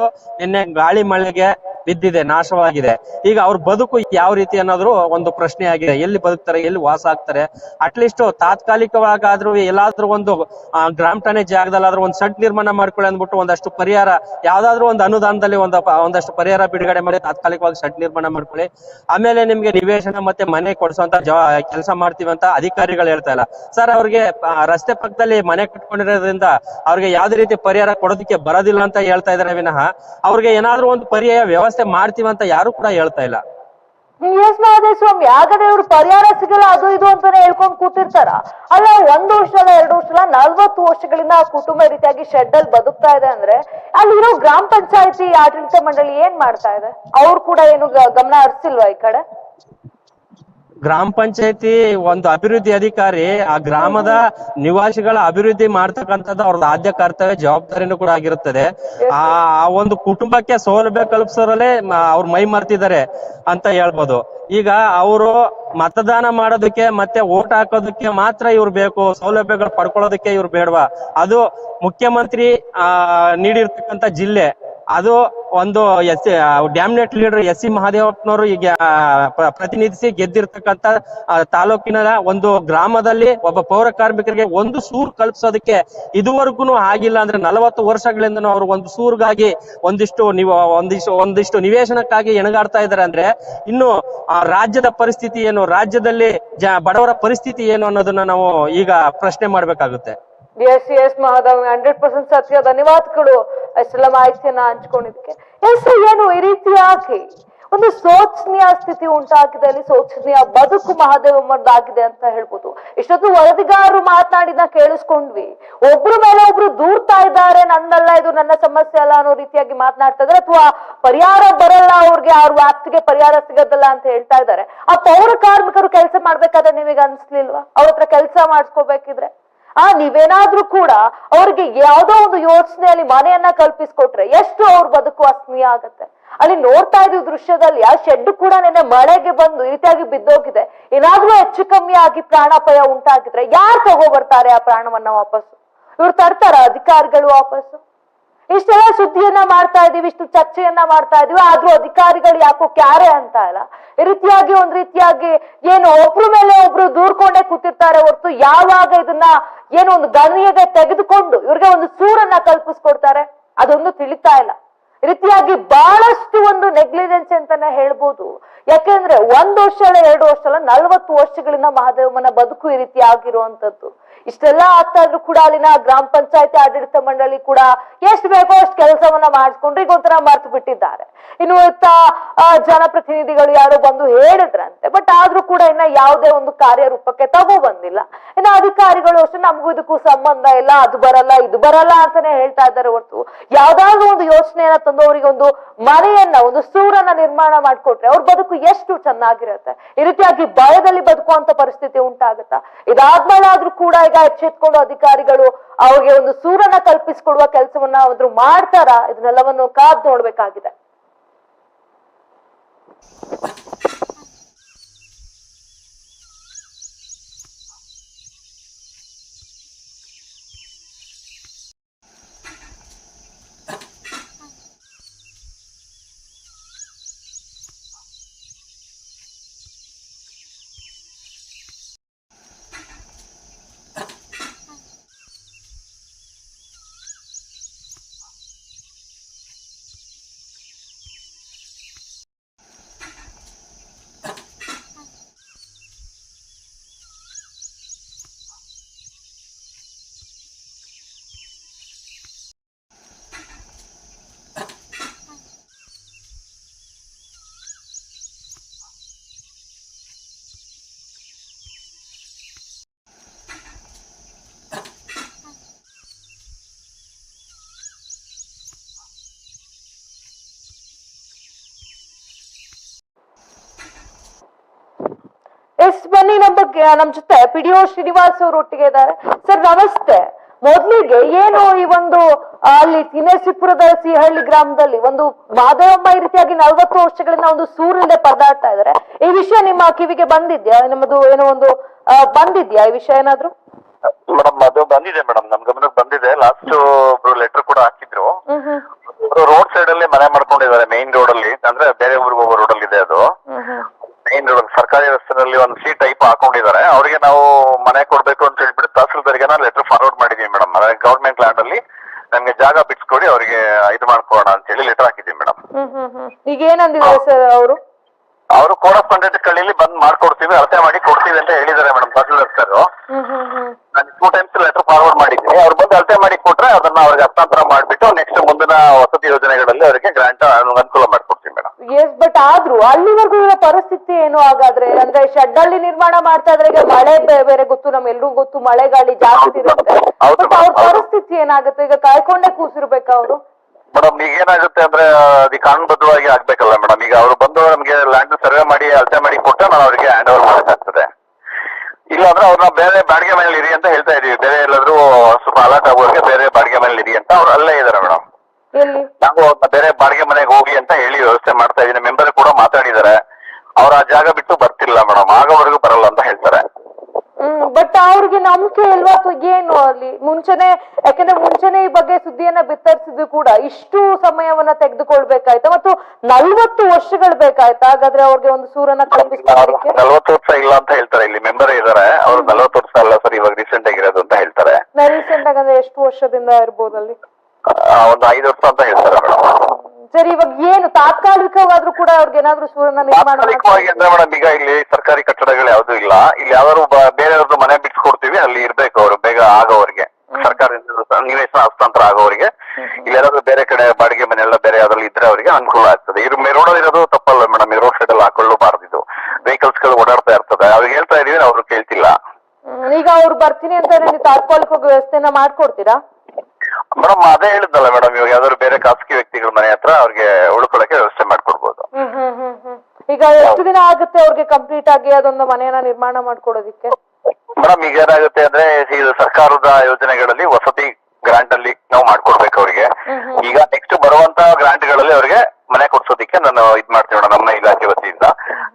ನಿನ್ನೆ ಗಾಳಿ ಮಳೆಗೆ ಬಿದ್ದಿದೆ, ನಾಶವಾಗಿದೆ. ಈಗ ಅವ್ರ ಬದುಕು ಯಾವ ರೀತಿ ಅನ್ನೋದ್ರು ಒಂದು ಪ್ರಶ್ನೆ ಆಗಿದೆ. ಎಲ್ಲಿ ಬದುಕ್ತಾರೆ, ಎಲ್ಲಿ ವಾಸ ಆಗ್ತಾರೆ? ಅಟ್ಲೀಸ್ಟ್ ತಾತ್ಕಾಲಿಕವಾಗಾದ್ರೂ ಎಲ್ಲಾದ್ರೂ ಒಂದು ಗ್ರಾಮ ಠಾಣೆ ಜಾಗದಲ್ಲಾದ್ರೂ ಒಂದು ಸಡ್ ನಿರ್ಮಾಣ ಮಾಡ್ಕೊಳ್ಳಿ ಅಂದ್ಬಿಟ್ಟು ಒಂದಷ್ಟು ಪರಿಹಾರ, ಯಾವ್ದಾದ್ರು ಒಂದು ಅನುದಾನದಲ್ಲಿ ಒಂದು, ಒಂದಷ್ಟು ಪರಿಹಾರ ಬಿಡುಗಡೆ ಮಾಡಿ ತಾತ್ಕಾಲಿಕವಾಗಿ ಸಡ್ ನಿರ್ಮಾಣ ಮಾಡ್ಕೊಳ್ಳಿ. ಆಮೇಲೆ ನಿಮ್ಗೆ ನಿವೇಶನ ಮತ್ತೆ ಮನೆ ಕೊಡಿಸುವಂತ ಕೆಲಸ ಮಾಡ್ತೀವಿ ಅಂತ ಅಧಿಕಾರಿಗಳು ಹೇಳ್ತಾ ಇಲ್ಲ. ಸರ್, ಅವ್ರಿಗೆ ರಸ್ತೆ ಪಕ್ಕದಲ್ಲಿ ಮನೆ ಕಟ್ಕೊಂಡಿರೋದ್ರಿಂದ ಅವ್ರಿಗೆ ಯಾವ್ದೇ ರೀತಿ ಪರಿಹಾರ ಕೊಡೋದಕ್ಕೆ ಬರೋದಿಲ್ಲ ಅಂತ ಹೇಳ್ತಾ ಇದಾರೆ ವಿನಃ, ಅವ್ರಿಗೆ ಏನಾದ್ರು ಒಂದು ಪರ್ಯಾಯ ವ್ಯವಸ್ಥೆ ಮಾಡ್ತೀವಿ ಅಂತ ಯಾರು ಕೂಡ ಹೇಳ್ತಾ ಇಲ್ಲ. ಯೋಚನೆ ಸ್ವಾಮಿ. ಯಾಕಂದ್ರೆ ಇವ್ರು ಪರಿಹಾರ ಸಿಗಲ್ಲ, ಅದು ಇದು ಅಂತಾನೆ ಹೇಳ್ಕೊಂಡ್ ಕೂತಿರ್ತಾರ? ಅಲ್ಲ, ಒಂದು ವರ್ಷ ಅಲ್ಲ ಎರಡು ವರ್ಷ ಅಲ್ಲ ನಲ್ವತ್ತು ವರ್ಷಗಳಿಂದ ಆ ಕುಟುಂಬ ರೀತಿಯಾಗಿ ಶೆಡ್ ಅಲ್ಲಿ ಬದುಕ್ತಾ ಇದೆ ಅಂದ್ರೆ ಅಲ್ಲಿರೋ ಗ್ರಾಮ ಪಂಚಾಯತಿ ಆಡಳಿತ ಮಂಡಳಿ ಏನ್ ಮಾಡ್ತಾ ಇದೆ? ಅವ್ರು ಕೂಡ ಏನು ಗಮನ ಹರಿಸಿಲ್ವಾ ಈ ಕಡೆ? ಗ್ರಾಮ ಪಂಚಾಯತಿ ಒಂದು ಅಭಿವೃದ್ಧಿ ಅಧಿಕಾರಿ, ಆ ಗ್ರಾಮದ ನಿವಾಸಿಗಳ ಅಭಿವೃದ್ಧಿ ಮಾಡ್ತಕ್ಕಂಥದ್ದು ಅವ್ರದ್ದು ಆದ್ಯ ಕರ್ತವ್ಯ, ಜವಾಬ್ದಾರಿನೂ ಕೂಡ ಆಗಿರುತ್ತದೆ. ಆ ಒಂದು ಕುಟುಂಬಕ್ಕೆ ಸೌಲಭ್ಯ ಕಲ್ಪಿಸೋರಲ್ಲೇ ಅವ್ರು ಮೈ ಮರ್ತಿದ್ದಾರೆ ಅಂತ ಹೇಳ್ಬೋದು. ಈಗ ಅವರು ಮತದಾನ ಮಾಡೋದಕ್ಕೆ ಮತ್ತೆ ಓಟ್ ಹಾಕೋದಕ್ಕೆ ಮಾತ್ರ ಇವ್ರು ಬೇಕು, ಸೌಲಭ್ಯಗಳು ಪಡ್ಕೊಳ್ಳೋದಕ್ಕೆ ಇವ್ರು ಬೇಡವಾ? ಅದು ಮುಖ್ಯಮಂತ್ರಿ, ಆ, ನೀಡಿರ್ತಕ್ಕಂಥ ಜಿಲ್ಲೆ. ಅದು ಒಂದು S dominant leader S C ಮಹಾದೇವಪ್ಪನವರು ಈಗ ಪ್ರತಿನಿಧಿಸಿ ಗೆದ್ದಿರ್ತಕ್ಕಂತ ತಾಲೂಕಿನ ಒಂದು ಗ್ರಾಮದಲ್ಲಿ ಒಬ್ಬ ಪೌರ ಕಾರ್ಮಿಕರಿಗೆ ಒಂದು ಸೂರು ಕಲ್ಪಿಸೋದಕ್ಕೆ ಇದುವರೆಗೂ ಆಗಿಲ್ಲ ಅಂದ್ರೆ ನಲವತ್ತು ವರ್ಷಗಳಿಂದ ಅವರು ಒಂದು ಸೂರ್ಗಾಗಿ ಒಂದಿಷ್ಟು ನೀವು ಒಂದಿಷ್ಟು ಒಂದಿಷ್ಟು ನಿವೇಶನಕ್ಕಾಗಿ ಎಣಗಾಡ್ತಾ ಇದ್ದಾರೆ ಅಂದ್ರೆ ಇನ್ನು ಆ, ರಾಜ್ಯದ ಪರಿಸ್ಥಿತಿ ಏನು ರಾಜ್ಯದಲ್ಲಿ ಬಡವರ ಪರಿಸ್ಥಿತಿ ಏನು ಅನ್ನೋದನ್ನ ನಾವು ಈಗ ಪ್ರಶ್ನೆ ಮಾಡ್ಬೇಕಾಗುತ್ತೆ. S S Mahadev, hundred percent ಸತ್ಯ ಧನ್ಯವಾದಗಳು ಅಷ್ಟೆಲ್ಲ ಮಾಹಿತಿಯನ್ನ ಹಂಚ್ಕೊಂಡಿದ್ದಕ್ಕೆ. ಎಸ್ ಏನು ಈ ರೀತಿಯಾಗಿ ಒಂದು ಶೋಚನೀಯ ಸ್ಥಿತಿ ಉಂಟಾಗಿದೆ, ಅಲ್ಲಿ ಶೋಚನೀಯ ಬದುಕು ಮಹಾದೇವಮ್ಮದಾಗಿದೆ ಅಂತ ಹೇಳ್ಬೋದು. ಇಷ್ಟೊತ್ತು ವರದಿಗಾರರು ಮಾತನಾಡಿದ ಕೇಳಿಸ್ಕೊಂಡ್ವಿ. ಒಬ್ರು ಮೇಲೆ ಒಬ್ರು ದೂರ್ತಾ ಇದ್ದಾರೆ, ನನ್ನಲ್ಲ, ಇದು ನನ್ನ ಸಮಸ್ಯೆ ಅಲ್ಲ ಅನ್ನೋ ರೀತಿಯಾಗಿ ಮಾತನಾಡ್ತಾ ಇದ್ದಾರೆ. ಅಥವಾ ಪರಿಹಾರ ಬರಲ್ಲ, ಅವ್ರಿಗೆ, ಅವ್ರ ವ್ಯಾಪ್ತಿಗೆ ಪರಿಹಾರ ಸಿಗೋದಲ್ಲ ಅಂತ ಹೇಳ್ತಾ ಇದ್ದಾರೆ. ಆ ಪೌರ ಕಾರ್ಮಿಕರು ಕೆಲಸ ಮಾಡ್ಬೇಕಾದ್ರೆ ನಿಮಗೆ ಅನ್ಸ್ಲಿಲ್ವಾ? ಅವ್ರ ಹತ್ರ ಕೆಲಸ ಮಾಡಿಸ್ಕೋಬೇಕಿದ್ರೆ? ಆ ನೀವೇನಾದ್ರೂ ಕೂಡ ಅವ್ರಿಗೆ ಯಾವ್ದೋ ಒಂದು ಯೋಚನೆಯಲ್ಲಿ ಮನೆಯನ್ನ ಕಲ್ಪಿಸ್ಕೊಟ್ರೆ ಎಷ್ಟು ಅವ್ರ ಬದುಕು ಅಸ್ಮಿಯ ಆಗತ್ತೆ. ಅಲ್ಲಿ ನೋಡ್ತಾ ಇದ್ದ ದೃಶ್ಯದಲ್ಲಿ ಆ ಶೆಡ್ ಕೂಡ ನಿನ್ನೆ ಮಳೆಗೆ ಬಂದು ಈ ರೀತಿಯಾಗಿ ಬಿದ್ದೋಗಿದೆ. ಏನಾದ್ರೂ ಹೆಚ್ಚು ಕಮ್ಮಿ ಆಗಿ ಪ್ರಾಣಾಪಾಯ ಉಂಟಾಗಿದ್ರೆ ಯಾರು ತಗೋ ಬರ್ತಾರೆ ಆ ಪ್ರಾಣವನ್ನ ವಾಪಸ್ಸು? ಇವ್ರು ತರ್ತಾರ ಅಧಿಕಾರಿಗಳು ವಾಪಸ್ಸು? ಇಷ್ಟೆಲ್ಲ ಸುದ್ದಿಯನ್ನ ಮಾಡ್ತಾ ಇದೀವಿ ಇಷ್ಟು ಚರ್ಚೆಯನ್ನ ಮಾಡ್ತಾ ಇದೀವಿ ಆದ್ರೂ ಅಧಿಕಾರಿಗಳು ಯಾಕೋ ಕ್ಯಾರೆ ಅಂತ ಇಲ್ಲ. ಈ ರೀತಿಯಾಗಿ ಒಂದ್ ರೀತಿಯಾಗಿ ಏನು ಒಬ್ರ ಮೇಲೆ ಒಬ್ರು ದೂರ್ಕೊಂಡೇ ಕೂತಿರ್ತಾರೆ ಹೊರತು ಯಾವಾಗ ಇದನ್ನ ಏನೋ ಒಂದು ಗಣಿಗೆ ತೆಗೆದುಕೊಂಡು ಇವ್ರಿಗೆ ಒಂದು ಸೂರನ್ನ ಕಲ್ಪಿಸ್ಕೊಡ್ತಾರೆ, ಅದೊಂದು ತಿಳಿತಾ ಇಲ್ಲ. ರೀತಿಯಾಗಿ ಬಹಳಷ್ಟು ಒಂದು ನೆಗ್ಲಿಜೆನ್ಸ್ ಅಂತಾನೆ ಹೇಳ್ಬೋದು. ಯಾಕೆಂದ್ರೆ ಒಂದ್ ವರ್ಷ ಅಲ್ಲ, ಎರಡು ವರ್ಷ ಅಲ್ಲ, ನಲ್ವತ್ತು ವರ್ಷಗಳಿಂದ ಮಹಾದೇವಮ್ಮನ ಬದುಕು ಈ ರೀತಿ ಆಗಿರುವಂತದ್ದು ಇಷ್ಟೆಲ್ಲ ಆಗ್ತಾ ಇದ್ರು ಕೂಡ ಅಲ್ಲಿನ ಗ್ರಾಮ ಪಂಚಾಯತಿ ಆಡಳಿತ ಮಂಡಳಿ ಕೂಡ ಎಷ್ಟು ಬೇಕೋ ಅಷ್ಟು ಕೆಲಸವನ್ನ ಮಾಡಿಸ್ಕೊಂಡು ಈಗ ಒಂಥರ ಮರ್ತು ಬಿಟ್ಟಿದ್ದಾರೆ. ಇನ್ನು ಜನಪ್ರತಿನಿಧಿಗಳು ಯಾರೋ ಬಂದು ಹೇಳಿದ್ರಂತೆ, ಬಟ್ ಆದ್ರೂ ಕೂಡ ಇನ್ನ ಯಾವುದೇ ಒಂದು ಕಾರ್ಯರೂಪಕ್ಕೆ ತಗೋ ಬಂದಿಲ್ಲ. ಇನ್ನು ಅಧಿಕಾರಿಗಳು ಅಷ್ಟೇ, ನಮಗೂ ಇದಕ್ಕೂ ಸಂಬಂಧ ಇಲ್ಲ, ಅದು ಬರಲ್ಲ, ಇದು ಬರಲ್ಲ ಅಂತಾನೆ ಹೇಳ್ತಾ ಇದ್ದಾರೆ ಹೊರತು. ಯಾವ್ದಾದ್ರು ಒಂದು ಯೋಚನೆಯನ್ನ ತಂದು ಒಂದು ಮನೆಯನ್ನ, ಒಂದು ಸೂರನ್ನ ನಿರ್ಮಾಣ ಮಾಡ್ಕೊಟ್ರೆ ಅವ್ರ ಬದುಕು ಎಷ್ಟು ಚೆನ್ನಾಗಿರುತ್ತೆ. ಈ ರೀತಿಯಾಗಿ ಭಯದಲ್ಲಿ ಬದುಕುವಂತ ಪರಿಸ್ಥಿತಿ ಉಂಟಾಗುತ್ತಾ? ಇದಾದ್ಮೇಲೆ ಆದ್ರೂ ಕೂಡ ಈಗ ಎಚ್ಚೆತ್ಕೊಂಡು ಅಧಿಕಾರಿಗಳು ಅವ್ರಿಗೆ ಒಂದು ಸೂರನ್ನ ಕಲ್ಪಿಸಿಕೊಡುವ ಕೆಲಸವನ್ನ ಆದ್ರೂ ಮಾಡ್ತಾರಾ? ಇದನ್ನೆಲ್ಲವನ್ನು ಕಾದ್ ನೋಡ್ಬೇಕಾಗಿದೆ ಎಸ್ ಬನ್ನಿ ನಮ್ಮ ಬಗ್ಗೆ ನಮ್ ಜೊತೆ ಪಿ ಡಿ ಒ ಶ್ರೀನಿವಾಸ್ ಅವರು ಒಟ್ಟಿಗೆ ಇದ್ದಾರೆ. ಸರ್ ನಮಸ್ತೆ. ಮೊದ್ಲಿಗೆ ಏನು ಈ ಒಂದು ಅಲ್ಲಿ ತಿನೇಸಿಪುರದ ಸಿಹಳ್ಳಿ ಗ್ರಾಮದಲ್ಲಿ ಒಂದು ಮಾದೇವಮ್ಮ ಈ ರೀತಿಯಾಗಿ ನಲ್ವತ್ತು ವರ್ಷಗಳಿಂದ ಒಂದು ಸೂರ್ಯಲ್ಲೇ ಪರದಾಡ್ತಾ ಇದಾರೆ ಈ ವಿಷಯ ನಿಮ್ಮ ಕಿವಿಗೆ ಬಂದಿದ್ಯಾ? ನಿಮ್ಮದು ಏನೋ ಒಂದು ಬಂದಿದ್ಯಾ ಈ ವಿಷಯ ಏನಾದ್ರು? ಮೇಡಮ್ ಅದು ಬಂದಿದೆ ಮೇಡಮ್. ನಮ್ ಗಮನಕ್ಕೆ ಬಂದಿದೆ. ಲಾಸ್ಟ್ ಒಬ್ರು ಲೆಟರ್ ಕೂಡ ಹಾಕಿದ್ರು. ರೋಡ್ ಸೈಡ್ ಅಲ್ಲಿ ಮನೆ ಮಾಡ್ಕೊಂಡಿದ್ದಾರೆ ಮೇನ್ ರೋಡ್ ಅಲ್ಲಿ. ಅಂದ್ರೆ ಬೇರೆ ಊರಿಗೆ ಹೋಗೋ ರೋಡ್ ಅಲ್ಲಿ ಇದೆ ಅದು. ಹ್ಮ್ ಒಂದು ಸರ್ಕಾರಿ ರಸ್ತೆನಲ್ಲಿ ಒಂದು ಸಿ ಟೈಪ್ ಹಾಕೊಂಡಿದ್ದಾರೆ. ಅವರಿಗೆ ನಾವು ಮನೆ ಕೊಡ್ಬೇಕು ಅಂತ ಹೇಳ್ಬಿಟ್ಟು ತಹಸೀಲ್ದಾರ್ಗೆ ನಾವು ಲೆಟರ್ ಫಾರ್ವರ್ಡ್ ಮಾಡಿದೀವಿ ಮೇಡಮ್. ಗವರ್ಮೆಂಟ್ ಲ್ಯಾಂಡ್ ಅಲ್ಲಿ ನಮ್ಗೆ ಜಾಗ ಬಿಟ್ಸ್ಕೊಡಿ ಅವರಿಗೆ ಇದು ಮಾಡ್ಕೊಡೋಣ ಅಂತ ಹೇಳಿ ಲೆಟರ್ ಹಾಕಿದೀವಿ ಮೇಡಮ್. ಈಗ ಏನಂದಿದ್ದಾರೆ ಸರ್ ಅವರು? ಅವರು ಕೋಡ್ ಆಫ್ ಕಂಡಕ್ಟ್ ಕಳ್ಳೀಲಿ ಬಂದ್ ಮಾಡ್ಕೊಡ್ತೀವಿ ಅಳತೆ ಮಾಡಿ ಕೊಡ್ತೀವಿ ಅಂತ ಹೇಳಿದ್ದಾರೆ ಮೇಡಮ್ ತಹಸೀಲ್ದಾರ್ ಸರ್. ನಾನು ಟೂ ಟೈಮ್ಸ್ ಲೆಟರ್ ಫಾರ್ವರ್ಡ್ ಮಾಡಿದ್ದೀನಿ. ಅವ್ರು ಬಂದು ಅಳತೆ ಮಾಡಿ ಕೊಟ್ರೆ ಅದನ್ನ ಅವ್ರಿಗೆ ಹಸ್ತಾಂತರ ಮಾಡಿಬಿಟ್ಟು ನೆಕ್ಸ್ಟ್ ಮುಂದಿನ ವಸತಿ ಯೋಜನೆಗಳಲ್ಲಿ ಅವರಿಗೆ ಗ್ರಾಂಟ್ ಅನುಕೂಲ ಮಾಡ್ಕೊಡ್ತೀವಿ ಮೇಡಮ್. ಎಸ್ ಬಟ್ ಆದ್ರೂ ಅಲ್ಲಿವರೆಗೂ ಇರೋ ಪರಿಸ್ಥಿತಿ ಏನು ಹಾಗಾದ್ರೆ? ಅಂದ್ರೆ ಶೆಡ್ ಅಲ್ಲಿ ನಿರ್ಮಾಣ ಮಾಡ್ತಾ ಇದ್ರೆ ಈಗ ಮಳೆ ಬೇರೆ ಗೊತ್ತು ನಮ್ಗೆಲ್ರಿಗೂ ಗೊತ್ತು ಮಳೆ ಗಾಳಿ ಜಾಸ್ತಿ ಇರುತ್ತೆ. ಬಟ್ ಅವ್ರ. ಪರಿಸ್ಥಿತಿ ಏನಾಗುತ್ತೆ? ಈಗ ಕಾಯ್ಕೊಂಡೇ ಕೂಸಿರ್ಬೇಕು ಅವರು? ಮೇಡಮ್ ಈಗ ಏನಾಗುತ್ತೆ ಅಂದ್ರೆ ಅದಕ್ಕೆ ಕಾನೂನುಬದ್ಧವಾಗಿ ಆಗ್ಬೇಕಲ್ಲ ಮೇಡಮ್. ಈಗ ಅವ್ರು ಬಂದು ನಮ್ಗೆ ಲ್ಯಾಂಡ್ ಸರ್ವೆ ಮಾಡಿ ಅಳತೆ ಮಾಡಿ ಕೊಟ್ಟರೆ ನಾನು ಅವ್ರಿಗೆ ಹ್ಯಾಂಡ್ ಓವರ್ ಮಾಡಬೇಕಾಗ್ತದೆ ಇಲ್ಲ ಅಂದ್ರೆ ಅವ್ರನ್ನ ಬೇರೆ ಬಾಡಿಗೆ ಮನೇಲಿ ಇರಿ ಅಂತ ಹೇಳ್ತಾ ಇದೀವಿ. ಬೇರೆ ಎಲ್ಲಾದ್ರೂ ಸ್ವಲ್ಪ ಅಲರ್ಟ್ ಆಗೋರಿಗೆ ಬೇರೆ ಬಾಡಿಗೆ ಮನೇಲಿ ಇರಿ ಅಂತ ಅವ್ರು ಅಲ್ಲೇ ಇದಾರೆ ಮೇಡಮ್. ನಾವು ಅವ್ರನ್ನ ಬೇರೆ ಬಾಡಿಗೆ ಮನೆಗೆ ಹೋಗಿ ಅಂತ ಹೇಳಿ ವ್ಯವಸ್ಥೆ ಮಾಡ್ತಾ ಇದೀನಿ. ಮೆಂಬರ್ ಕೂಡ ಮಾತಾಡಿದ್ದಾರೆ ಅವ್ರ ಆ ಜಾಗ ಬಿಟ್ಟು ಬರ್ತಿಲ್ಲ ಮೇಡಮ್. ಆಗೋವರೆಗೂ ಬರಲ್ಲ ಅಂತ ಹೇಳ್ತಾರೆ. ಹ್ಮ್ ಬಟ್ ಅವ್ರಿಗೆ ನಂಬಿಕೆ ಇಲ್ವಾ ಏನು ಅಲ್ಲಿ? ಮುಂಚೆನೆ ಯಾಕಂದ್ರೆ ಮುಂಚೆನೆ ಈ ಬಗ್ಗೆ ಸುದ್ದಿಯನ್ನ ಬಿತ್ತರಿಸಿದ್ರು ಕೂಡ ಇಷ್ಟು ಸಮಯವನ್ನ ತೆಗೆದುಕೊಳ್ಬೇಕಾಯ್ತಾ ಮತ್ತು ನಲ್ವತ್ತು ವರ್ಷಗಳು ಬೇಕಾಯ್ತಾ. ಹಾಗಾದ್ರೆ ಅವ್ರಿಗೆ ಒಂದು ಸೂರನ್ನ ಕಲ್ಪಿಸ್ಕೊಳ್ಳೋದಕ್ಕೆ ನಲ್ವತ್ತು ವರ್ಷ ಇಲ್ಲ ಅಂತ ಹೇಳ್ತಾರೆ. ಇಲ್ಲಿ ಮೆಂಬರ್ ಇದಾರೆ ಅವ್ರು ನಲ್ವತ್ತು ವರ್ಷ ಅಲ್ಲ ಸರ್ ಇವಾಗ ರೀಸೆಂಟ್ ಆಗಿರೋದು ಅಂತ ಹೇಳ್ತಾರೆ. ರೀಸೆಂಟ್ ಆಗಂದ್ರೆ ಎಷ್ಟು ವರ್ಷದಿಂದ ಇರ್ಬೋದು ಅಲ್ಲಿ? ಒಂದು ಐದು ವರ್ಷ ಅಂತ ಹೇಳ್ತಾರೆ ಮೇಡಮ್. ಸರಿ ಇವಾಗ ಏನು ತಾತ್ಕಾಲಿಕವಾದ್ರೂ ಕೂಡ ಅವ್ರಿಗೆ ಏನಾದ್ರು ಸೂರ್ಯನ ನಿರ್ಮಾಣ ತಾತ್ಕಾಲಿಕವಾಗಿ ಅಂದ್ರೆ ಮೇಡಮ್ ಈಗ ಇಲ್ಲಿ ಸರ್ಕಾರಿ ಕಟ್ಟಡಗಳು ಯಾವ್ದು ಇಲ್ಲ. ಇಲ್ಲಿ ಯಾವ್ದಾದ್ರು ಬೇರೆ ಬೇರೆಯವ್ರದ್ದು ಮನೆ ಬಿಟ್ಕೊಡ್ತೀವಿ ಅಲ್ಲಿ ಇರ್ಬೇಕು ಅವರು ಬೇಗ ಆಗೋವರಿಗೆ. ಸರ್ಕಾರದಿಂದ ನಿವೇಶನ ಹಸ್ತಾಂತರ ಆಗೋರಿಗೆ ಇಲ್ಲಿ ಯಾರಾದ್ರೂ ಬೇರೆ ಕಡೆ ಬಾಡಿಗೆ ಮನೆ ಎಲ್ಲ ಬೇರೆ ಯಾವ್ದ್ರಲ್ಲಿ ಇದ್ರೆ ಅವರಿಗೆ ಅನುಕೂಲ ಆಗ್ತದೆ. ಇದು ರೋಡ್ ಇರೋದು ತಪ್ಪಲ್ಲ ಮೇಡಮ್ ಈ ರೋಡ್ ಸೈಡ್ ಅಲ್ಲಿ ಹಾಕೊಳ್ಳಬಾರ್ದು ಇದು. ವೆಹಿಕಲ್ಸ್ಗಳು ಓಡಾಡ್ತಾ ಇರ್ತದೆ. ಅವ್ರಿಗೆ ಹೇಳ್ತಾ ಇದೀವಿ ಅವ್ರು ಕೇಳ್ತಿಲ್ಲ. ಈಗ ಅವ್ರು ಬರ್ತೀನಿ ಅಂತ ತಾತ್ಕಾಲಿಕ ವ್ಯವಸ್ಥೆನ ಮಾಡ್ಕೊಡ್ತೀರಾ? ಅದೇ ಹೇಳಿದ್ದಲ್ಲ ಮೇಡಮ್ ಇವಾಗ ಯಾವ್ದಾದ್ರು ಬೇರೆ ಖಾಸಗಿ ವ್ಯಕ್ತಿಗಳ ಮನೆ ಹತ್ರ ಅವ್ರಿಗೆ ಉಳ್ಕೊಳಕ್ಕೆ ವ್ಯವಸ್ಥೆ ಮಾಡ್ಕೊಡ್ಬೋದು. ಹ್ಮ್ ಹ್ಮ್ ಹ್ಮ್ ಹ್ಮ್. ಈಗ ಎಷ್ಟು ದಿನ ಆಗುತ್ತೆ ಅವ್ರಿಗೆ ಕಂಪ್ಲೀಟ್ ಆಗಿ ಅದೊಂದು ಮನೆಯನ್ನ ನಿರ್ಮಾಣ ಮಾಡ್ಕೊಡೋದಿಕ್ಕೆ? ಮೇಡಮ್ ಈಗ ಏನಾಗುತ್ತೆ ಅಂದ್ರೆ ಇದು ಸರ್ಕಾರದ ಯೋಜನೆಗಳಲ್ಲಿ ವಸತಿ ಗ್ರಾಂಟ್ ಅಲ್ಲಿ ನಾವು ಮಾಡ್ಕೊಡ್ಬೇಕು ಅವರಿಗೆ. ಈಗ ನೆಕ್ಸ್ಟ್ ಬರುವಂತ ಗ್ರಾಂಟ್ಗಳಲ್ಲಿ ಅವರಿಗೆ ಮನೆ ಕೊಡ್ಸೋದಿಕ್ಕೆ ನಾನು ಇದ್ ಮಾಡ್ತೀನಿ ಮೇಡಮ್ ನಮ್ಮ ಇಲಾಖೆ ವತಿಯಿಂದ.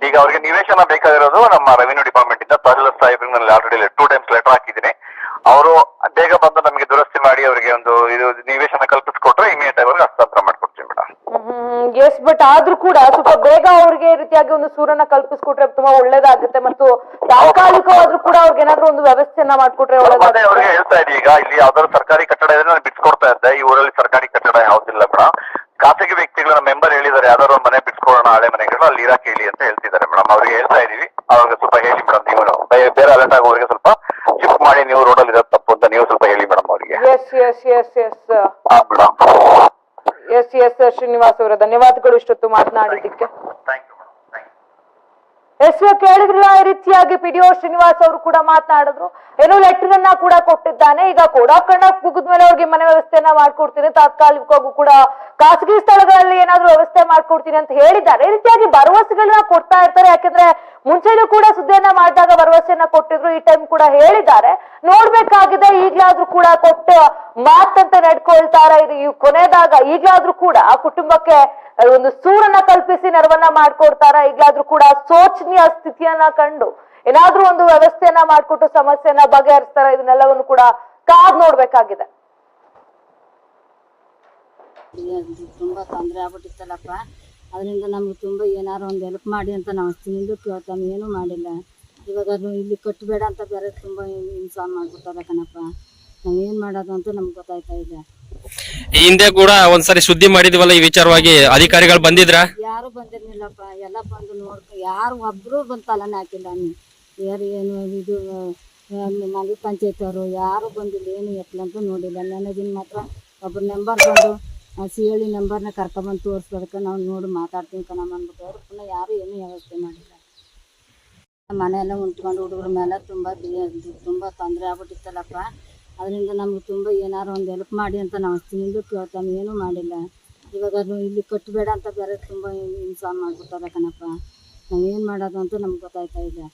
ಈಗ ಅವ್ರಿಗೆ ನಿವೇಶನ ಬೇಕಾಗಿರೋದು ನಮ್ಮ ರೆವಿನ್ಯೂ ಡಿಪಾರ್ಟ್ಮೆಂಟ್ ಇಂದ ತಹಸೀಲ್ದಾರ್ ಸಾಹೇಬ್ರಿಗೆ ನಾನು ಆಲ್ರೆಡಿ ಟೂ ಟೈಮ್ಸ್ ಲೆಟರ್ ಹಾಕಿದ್ದೀನಿ. ಅವರು ಬೇಗ ಬಂದು ನಮಗೆ ದುರಸ್ತಿ ಮಾಡಿ ಅವರಿಗೆ ಒಂದು ಇದು ನಿವೇಶನ ಕಲ್ಪಿಸ್ಕೊಟ್ರೆ ಇಮಿಡಿಯೇಟ್ ಆಗಿ ಅವ್ರಿಗೆ ಹಸ್ತಾಂತರ ಮಾಡ್ಕೊಡ್ತೀನಿ ಮೇಡಮ್. ಎಸ್ ಬಟ್ ಆದ್ರೂ ಕೂಡ ಸ್ವಲ್ಪ ಬೇಗ ಅವ್ರಿಗೆ ರೀತಿಯಾಗಿ ಒಂದು ಸೂರನ್ನ ಕಲ್ಪಿಸ್ಕೊಟ್ರೆ ತುಂಬಾ ಒಳ್ಳೇದಾಗುತ್ತೆ ಮತ್ತು ತಾತ್ಕಾಲಿಕವಾದ್ರೂ ಕೂಡ ಅವ್ರಿಗೆ ಏನಾದ್ರು ಒಂದು ವ್ಯವಸ್ಥೆಯನ್ನ ಮಾಡ್ಕೊಟ್ರೆ ಒಳ್ಳೇದಾಗುತ್ತೆ. ಅವ್ರಿಗೆ ಹೇಳ್ತಾ ಇದೀಗ ಈಗ ಇಲ್ಲಿ ಯಾವ್ದಾದ್ರು ಸರ್ಕಾರಿ ಕಟ್ಟಡ ಇದ್ರೆ ನಾನು ಬಿಡ್ಸ್ಕೊಡ್ತಾ ಇದ್ದೆ ಈ ಊರಲ್ಲಿ ಸರ್ಕಾರಿ ಕಟ್ಟಡ ಯಾವ್ದಿಲ್ಲ ಮೇಡಮ್ ಖಾಸಗಿ ವ್ಯಕ್ತಿಗಳ ಮೆಂಬರ್ ಹೇಳಿದ್ದಾರೆ ಯಾವ್ದಾದ್ರು ಮನೆ ಬಿಟ್ಕೊಳ್ಳೋಣ ಹಳೆ ಮನೆಗಳು ಅಲ್ಲಿ ಇರಾಕ್ ಹೇಳಿ ಅಂತ ಹೇಳ್ತಿದ್ದಾರೆ ಮೇಡಮ್ ಅವ್ರಿಗೆ ಹೇಳ್ತಾ ಇದೀವಿ. ಅವ್ರಿಗೆ ಸ್ವಲ್ಪ ಹೇಳಿ ಮೇಡಮ್ ನೀವು ಬೇರೆ ಅಲರ್ಟ್ ಆಗೋರಿಗೆ ಸ್ವಲ್ಪ ಶಿಫ್ಟ್ ಮಾಡಿ ನೀವು ರೋಡ್ ಅಲ್ಲಿ ಇರೋದು ತಪ್ಪು ಅಂತ ನೀವು ಸ್ವಲ್ಪ ಹೇಳಿ ಮೇಡಮ್ ಅವರಿಗೆ. ಎಸ್ ಎಸ್ ಎಸ್ ಎಸ್ ಹಾ ಮೇಡಮ್ ಎಸ್ ಎಸ್ ಶ್ರೀನಿವಾಸ್ ಅವರ. ಧನ್ಯವಾದಗಳು ಇಷ್ಟೊತ್ತು ಮಾತನಾಡಿದ್ದಕ್ಕೆ. ಥ್ಯಾಂಕ್ ಯು ಎಸ್ ಕೇಳಿದ್ರಲ್ಲ, ಈ ರೀತಿಯಾಗಿ ಪಿ ಶ್ರೀನಿವಾಸ್ ಅವರು ಕೂಡ ಮಾತನಾಡಿದ್ರು. ಏನೋ ಲೆಟರ್ ಅನ್ನ ಕೂಡ ಕೊಟ್ಟಿದ್ದಾನೆ. ಈಗ ಕೋಡಾಕಣ್ಣ ಮುಗಿದ್ಮೇಲೆ ಅವ್ರಿಗೆ ಮನೆ ವ್ಯವಸ್ಥೆಯನ್ನ ಮಾಡ್ಕೊಡ್ತೀನಿ. ತಾತ್ಕಾಲಿಕವಾಗೂ ಕೂಡ ಖಾಸಗಿ ಸ್ಥಳಗಳಲ್ಲಿ ಏನಾದ್ರೂ ವ್ಯವಸ್ಥೆ ಮಾಡ್ಕೊಡ್ತೀನಿ ಅಂತ ಹೇಳಿದ್ದಾರೆ. ಈ ರೀತಿಯಾಗಿ ಭರವಸೆಗಳನ್ನ ಕೊಡ್ತಾ ಇರ್ತಾರೆ. ಯಾಕಂದ್ರೆ ಮುಂಚೆನೂ ಕೂಡ ಸುದ್ದಿಯನ್ನ ಮಾಡಿದಾಗ ಭರವಸೆಯನ್ನ ಕೊಟ್ಟಿದ್ರು. ಈ ಟೈಮ್ ಕೂಡ ಹೇಳಿದ್ದಾರೆ. ನೋಡ್ಬೇಕಾಗಿದೆ, ಈಗ್ಲಾದ್ರೂ ಕೂಡ ಕೊಟ್ಟು ಮಾತಂತ ನಡ್ಕೊಳ್ತಾರ ಇದು ಕೊನೆದಾಗ ಈಗ್ಲಾದ್ರೂ ಕೂಡ ಆ ಕುಟುಂಬಕ್ಕೆ ಒಂದು ಸೂರನ್ನ ಕಲ್ಪಿಸಿ ನೆರವನ್ನ ಮಾಡ್ಕೊಡ್ತಾರ? ಈಗ್ಲಾದ್ರೂ ಕೂಡ ಶೋಚನೀಯ ಸ್ಥಿತಿಯನ್ನ ಕಂಡು ಏನಾದ್ರೂ ಒಂದು ವ್ಯವಸ್ಥೆಯನ್ನ ಮಾಡ್ಕೊಟ್ಟು ಸಮಸ್ಯೆಯನ್ನ ಬಗೆಹರಿಸ್ತಾರ, ಇದನ್ನೆಲ್ಲವನ್ನು ಕೂಡ ಕಾದ್ ನೋಡ್ಬೇಕಾಗಿದೆ. ತುಂಬಾ ತೊಂದರೆ ಆಗ್ಬಿಟ್ಟಿತ್ತಲ್ಲಪ್ಪ. ಅದರಿಂದ ನಮ್ಗೆ ತುಂಬಾ ಏನಾರು ಒಂದು ಹೆಲ್ಪ್ ಮಾಡಿ ಅಂತ ನಾವು ಅಷ್ಟಿನಿಂದ ಕೇಳ್ತಾನೆ ಏನೂ ಮಾಡಿಲ್ಲ. ಇವಾಗ ಅದು ಇಲ್ಲಿ ಕಟ್ಟಬೇಡ ಅಂತ ಬೇರೆ ತುಂಬಾ ಹಿಂಸೆ ಮಾಡ್ಬಿಟ್ಟಾರೆ ಕಣಪ್ಪ. ನಾವೇನು ಮಾಡೋದು ಅಂತ ನಮ್ಗೆ ಗೊತ್ತಾಯ್ತಾ ಇದೆ ಈ ಹಿಂದೆ ಕೂಡ ಒಂದ್ಸರಿ ಸುದ್ದಿ ಮಾಡಿದ್ವಲ್ಲ ಈ ವಿಚಾರವಾಗಿ ಅಧಿಕಾರಿಗಳು ಬಂದಿದ್ರ? ಯಾರು ಬಂದಿರ್ಲಿಲ್ಲಪ್ಪ, ಎಲ್ಲ ಬಂದು ನೋಡ್ಕೊ ಯಾರು ಒಬ್ರು ಬಂದು ತಲನ ಹಾಕಿಲ್ಲ ಯಾರು ಏನು ಇದು ಮನೆ ಪಂಚಾಯತ್ ಅವರು ಯಾರು ಬಂದಿಲ್ಲ, ಏನು ಎತ್ತಲಂತೂ ನೋಡಿಲ್ಲ. ನನ್ನ ದಿನ ಮಾತ್ರ ಒಬ್ರು ನಂಬರ್ ಬಂದು ಸಿ ಹೇಳಿ ನಂಬರ್ನ ಕರ್ಕೊಂಬಂದು ತೋರಿಸ್ಬೇಕ ನಾವು ನೋಡಿ ಮಾತಾಡ್ತೀನಿ ಕಣಮ್ಮ ಅಂದ್ಬಿಟ್ಟು ಅವರು ಪುನಃ ಯಾರು ಏನೂ ವ್ಯವಸ್ಥೆ ಮಾಡಿಲ್ಲ. ಮನೆಯೆಲ್ಲ ಉಂಟ್ಕೊಂಡು ಹುಡುಗರ ಮೇಲೆ ತುಂಬ ತುಂಬ ತೊಂದರೆ ಆಗ್ಬಿಟ್ಟಿತ್ತಲ್ಲಪ್ಪ. ಅದರಿಂದ ನಮ್ಗೆ ತುಂಬ ಏನಾರು ಒಂದು ಹೆಲ್ಪ್ ಮಾಡಿ ಅಂತ ನಾವು ಅಷ್ಟಿನಿಂದ ಕೇಳ್ತಾನೆ ಏನೂ ಮಾಡಿಲ್ಲ. ಇವಾಗ ಅದು ಇಲ್ಲಿ ಕಟ್ಟಬೇಡ ಅಂತ ಬೇರೆ ತುಂಬ ಇನ್ಸಾಲ್ ಮಾಡ್ಬಿಟ್ಟಾರೆ ಕಣಪ್ಪ. ನಾವೇನು ಮಾಡೋದು ಅಂತ ನಮ್ಗೆ ಗೊತ್ತಾಯ್ತಾ ಇದೆ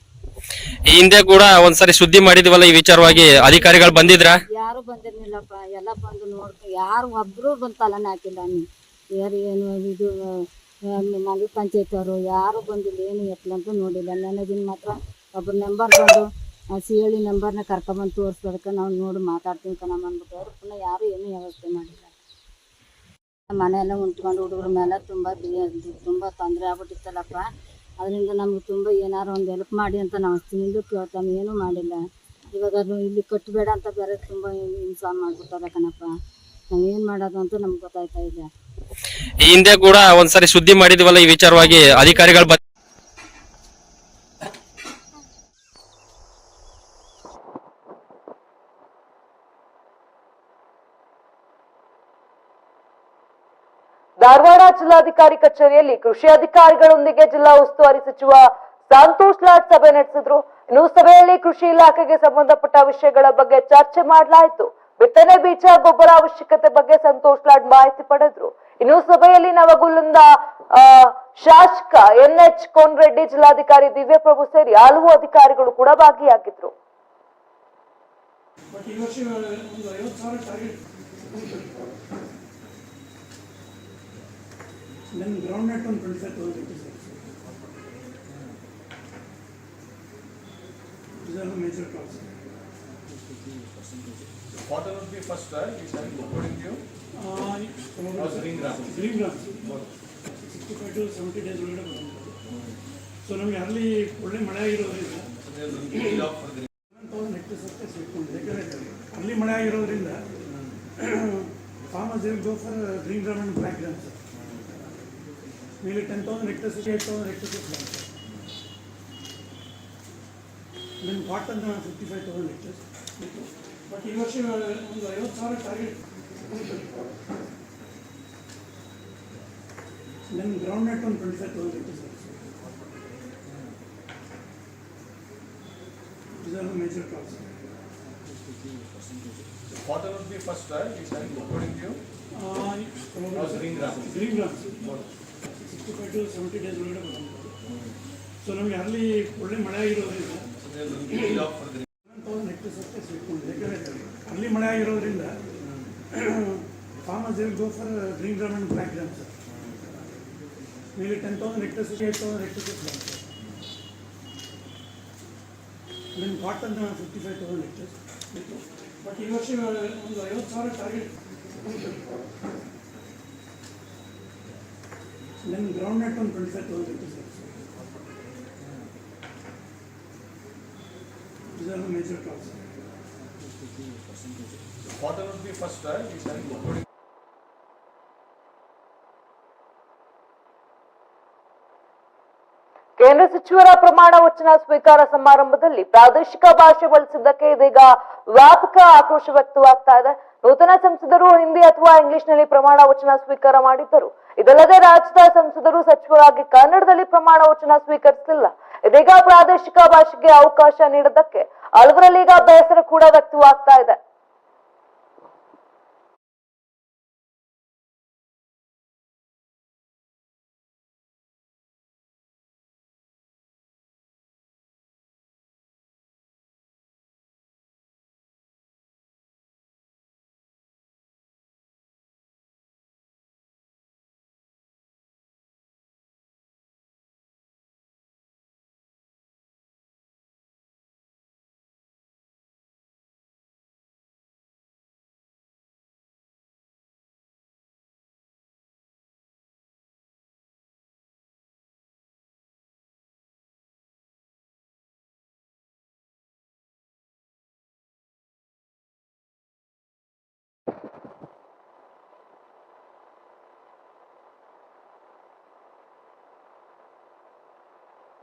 ಈ ಹಿಂದೆ ಕೂಡ ಒಂದ್ಸರಿ ಸುದ್ದಿ ಮಾಡಿದ್ವಲ್ಲ ಈ ವಿಚಾರವಾಗಿ ಅಧಿಕಾರಿಗಳು ಬಂದಿದ್ರ? ಯಾರು ಬಂದಿರ್ಲಿಲ್ಲಪ್ಪ ಎಲ್ಲ ಬಂದು ನೋಡ್ಕೊ ಯಾರು ಒಬ್ರು ಬಂದು ತಲೆನೇ ಹಾಕಿಲ್ಲ ನೀ ಯಾರು ಏನು ಇದು ಮಂಗಳ ಪಂಚಾಯತ್ ಅವರು ಯಾರು ಬಂದಿಲ್ಲ ಏನು ಎತ್ತಲಂತೂ ನೋಡಿಲ್ಲ. ನನ್ನ ದಿನ ಮಾತ್ರ ಒಬ್ರು ಮೆಂಬರ್ ಬಂದು ಸಿ ಹೇಳಿ ನಂಬರ್ನ ಕರ್ಕೊಂಬಂದು ತೋರಿಸ್ಬೋದಕ್ಕೆ ನಾವು ನೋಡಿ ಮಾತಾಡ್ತೀವಿ ಕಣಮ್ಮ ಅಂದ್ಬಿಟ್ಟು ಅವರು ಪುನಃ ಯಾರು ಏನೂ ವ್ಯವಸ್ಥೆ ಮಾಡಿಲ್ಲ. ಮನೆಯೆಲ್ಲ ಉಂಟ್ಕೊಂಡು ಹುಡುಗ್ರ ಮೇಲೆ ತುಂಬ ತುಂಬ ತೊಂದರೆ ಆಗ್ಬಿಟ್ಟಿತ್ತಲ್ಲಪ್ಪ. ಅದರಿಂದ ನಮ್ಗೆ ತುಂಬ ಏನಾರು ಒಂದು ಹೆಲ್ಪ್ ಮಾಡಿ ಅಂತ ನಾವು ಅಷ್ಟಿನಿಂದ ಕೇಳ್ತಾನೆ ಏನೂ ಮಾಡಿಲ್ಲ. ಇವಾಗ ಅದು ಇಲ್ಲಿ ಕಟ್ಟಬೇಡ ಅಂತ ಬೇರೆ ತುಂಬ ಇನ್ಫಾರ್ಮ್ ಮಾಡ್ಬಿಟ್ಟಾರೆ ಕಣಪ್ಪ. ನಾವೇನು ಮಾಡೋದು ಅಂತ ನಮ್ಗೆ ಗೊತ್ತಾಯ್ತಾ ಇದೆ ಹಿಂದೆ ಕೂಡ ಒಂದ್ಸರಿ ಸುದ್ದಿ ಮಾಡಿದ್ವಲ್ಲ ಈ ವಿಚಾರವಾಗಿ ಅಧಿಕಾರಿಗಳು ಧಾರವಾಡ ಜಿಲ್ಲಾಧಿಕಾರಿ ಕಚೇರಿಯಲ್ಲಿ ಕೃಷಿ ಅಧಿಕಾರಿಗಳೊಂದಿಗೆ ಜಿಲ್ಲಾ ಉಸ್ತುವಾರಿ ಸಚಿವ ಸಂತೋಷ್ ಲಾಡ್ ಸಭೆ ನಡೆಸಿದ್ರು. ಇನ್ನು ಸಭೆಯಲ್ಲಿ ಕೃಷಿ ಇಲಾಖೆಗೆ ಸಂಬಂಧಪಟ್ಟ ವಿಷಯಗಳ ಬಗ್ಗೆ ಚರ್ಚೆ ಮಾಡಲಾಯಿತು. ಬಿತ್ತನೆ ಬೀಜ ಗೊಬ್ಬರ ಅವಶ್ಯಕತೆ ಬಗ್ಗೆ ಸಂತೋಷ್ ಲಾಡ್ ಮಾಹಿತಿ ಪಡೆದ್ರು. ಇನ್ನು ಸಭೆಯಲ್ಲಿ ನವಗುಲ್ಲಂದ ಆ, ಶಾಸಕ ಎನ್ ಎಚ್ ಕೋನ್ರೆಡ್ಡಿ ಜಿಲ್ಲಾಧಿಕಾರಿ ದಿವ್ಯಪ್ರಭು ಸೇರಿ ಹಲವು ಅಧಿಕಾರಿಗಳು ಕೂಡ ಭಾಗಿಯಾಗಿದ್ರು. ನನ್ನ ಗ್ರೌಂಡ್ ನೆಟ್ ಒಂದು twenty five thousand These are the major crops. What would be first, uh, you said according to you? Uh, to seventy days ಒಳಗಡೆ ಬರುತ್ತೆ ಸೊ ನಮಗೆ ಅಲ್ಲಿ ಒಳ್ಳೆ ಮಳೆ ಆಗಿರೋದ್ರಿಂದ ತೌಸಂಡ್ ಹೆಕ್ಟೇರ್ಸ್ ಅಷ್ಟೇ ಸಿಕ್ಕೊಂಡಿದೆ ಯಾಕಂದರೆ ಅಲ್ಲಿ ಮಳೆ ಆಗಿರೋದ್ರಿಂದ farmers go for green gram and black gram sir ಮೇಲೆ ten thousand hectares eight thousand hectares ನನ್ನ cotton fifty five thousand hectares but ಈ ವರ್ಷ ಒಂದು ಐವತ್ತು ಸಾವಿರ target Then ground net on twenty-five thousand liters also. These are the major crops. Cotton would be first, right? Is that according to you? Uh, Or green grass? Green grass sixty five to seventy days ಒಳಗಡೆ ಬರ್ತದೆ so ನಮಗೆ ಅಲ್ಲಿ ಒಳ್ಳೆ ಮಳೆ ಆಗಿರೋದ್ರಿಂದ next ಸತ್ತೆ ಸಿಕ್ಕೊಂಡಿದೆ ಯಾಕಂದರೆ ಅಲ್ಲಿ ಮಳೆ ಆಗಿರೋದ್ರಿಂದ farmers will go for green gram and black gram sir ನಿಮಗೆ ten thousand hectares eight thousand hectares then cotton fifty five thousand hectares but ಈ ವರ್ಷ ಒಂದು ಐವತ್ತು ಸಾವಿರ ಟಾರ್ಗೆಟ್ ದೆನ್ ಗ್ರೌಂಡ್ ನೆಟ್ ಒಂದು twenty five thousand hectares These are the major crops. So cotton would be first, ಕೇಂದ್ರ ಸಚಿವರ ಪ್ರಮಾಣ ವಚನ ಸ್ವೀಕಾರ ಸಮಾರಂಭದಲ್ಲಿ ಪ್ರಾದೇಶಿಕ ಭಾಷೆ ಬಳಸಿದ್ದಕ್ಕೆ ಇದೀಗ ವ್ಯಾಪಕ ಆಕ್ರೋಶ ವ್ಯಕ್ತವಾಗ್ತಾ ಇದೆ. ನೂತನ ಸಂಸದರು ಹಿಂದಿ ಅಥವಾ ಇಂಗ್ಲಿಷ್ನಲ್ಲಿ ಪ್ರಮಾಣ ವಚನ ಸ್ವೀಕಾರ ಮಾಡಿದ್ದರು. ಇದಲ್ಲದೆ ರಾಜ್ಯದ ಸಂಸದರು ಸಚಿವರಾಗಿ ಕನ್ನಡದಲ್ಲಿ ಪ್ರಮಾಣ ವಚನ ಸ್ವೀಕರಿಸಲಿಲ್ಲ. ಇದೀಗ ಪ್ರಾದೇಶಿಕ ಭಾಷೆಗೆ ಅವಕಾಶ ನೀಡದಕ್ಕೆ ಹಲವರಲ್ಲಿ ಈಗ ಬೇಸರ ಕೂಡ ವ್ಯಕ್ತವಾಗ್ತಾ ಇದೆ.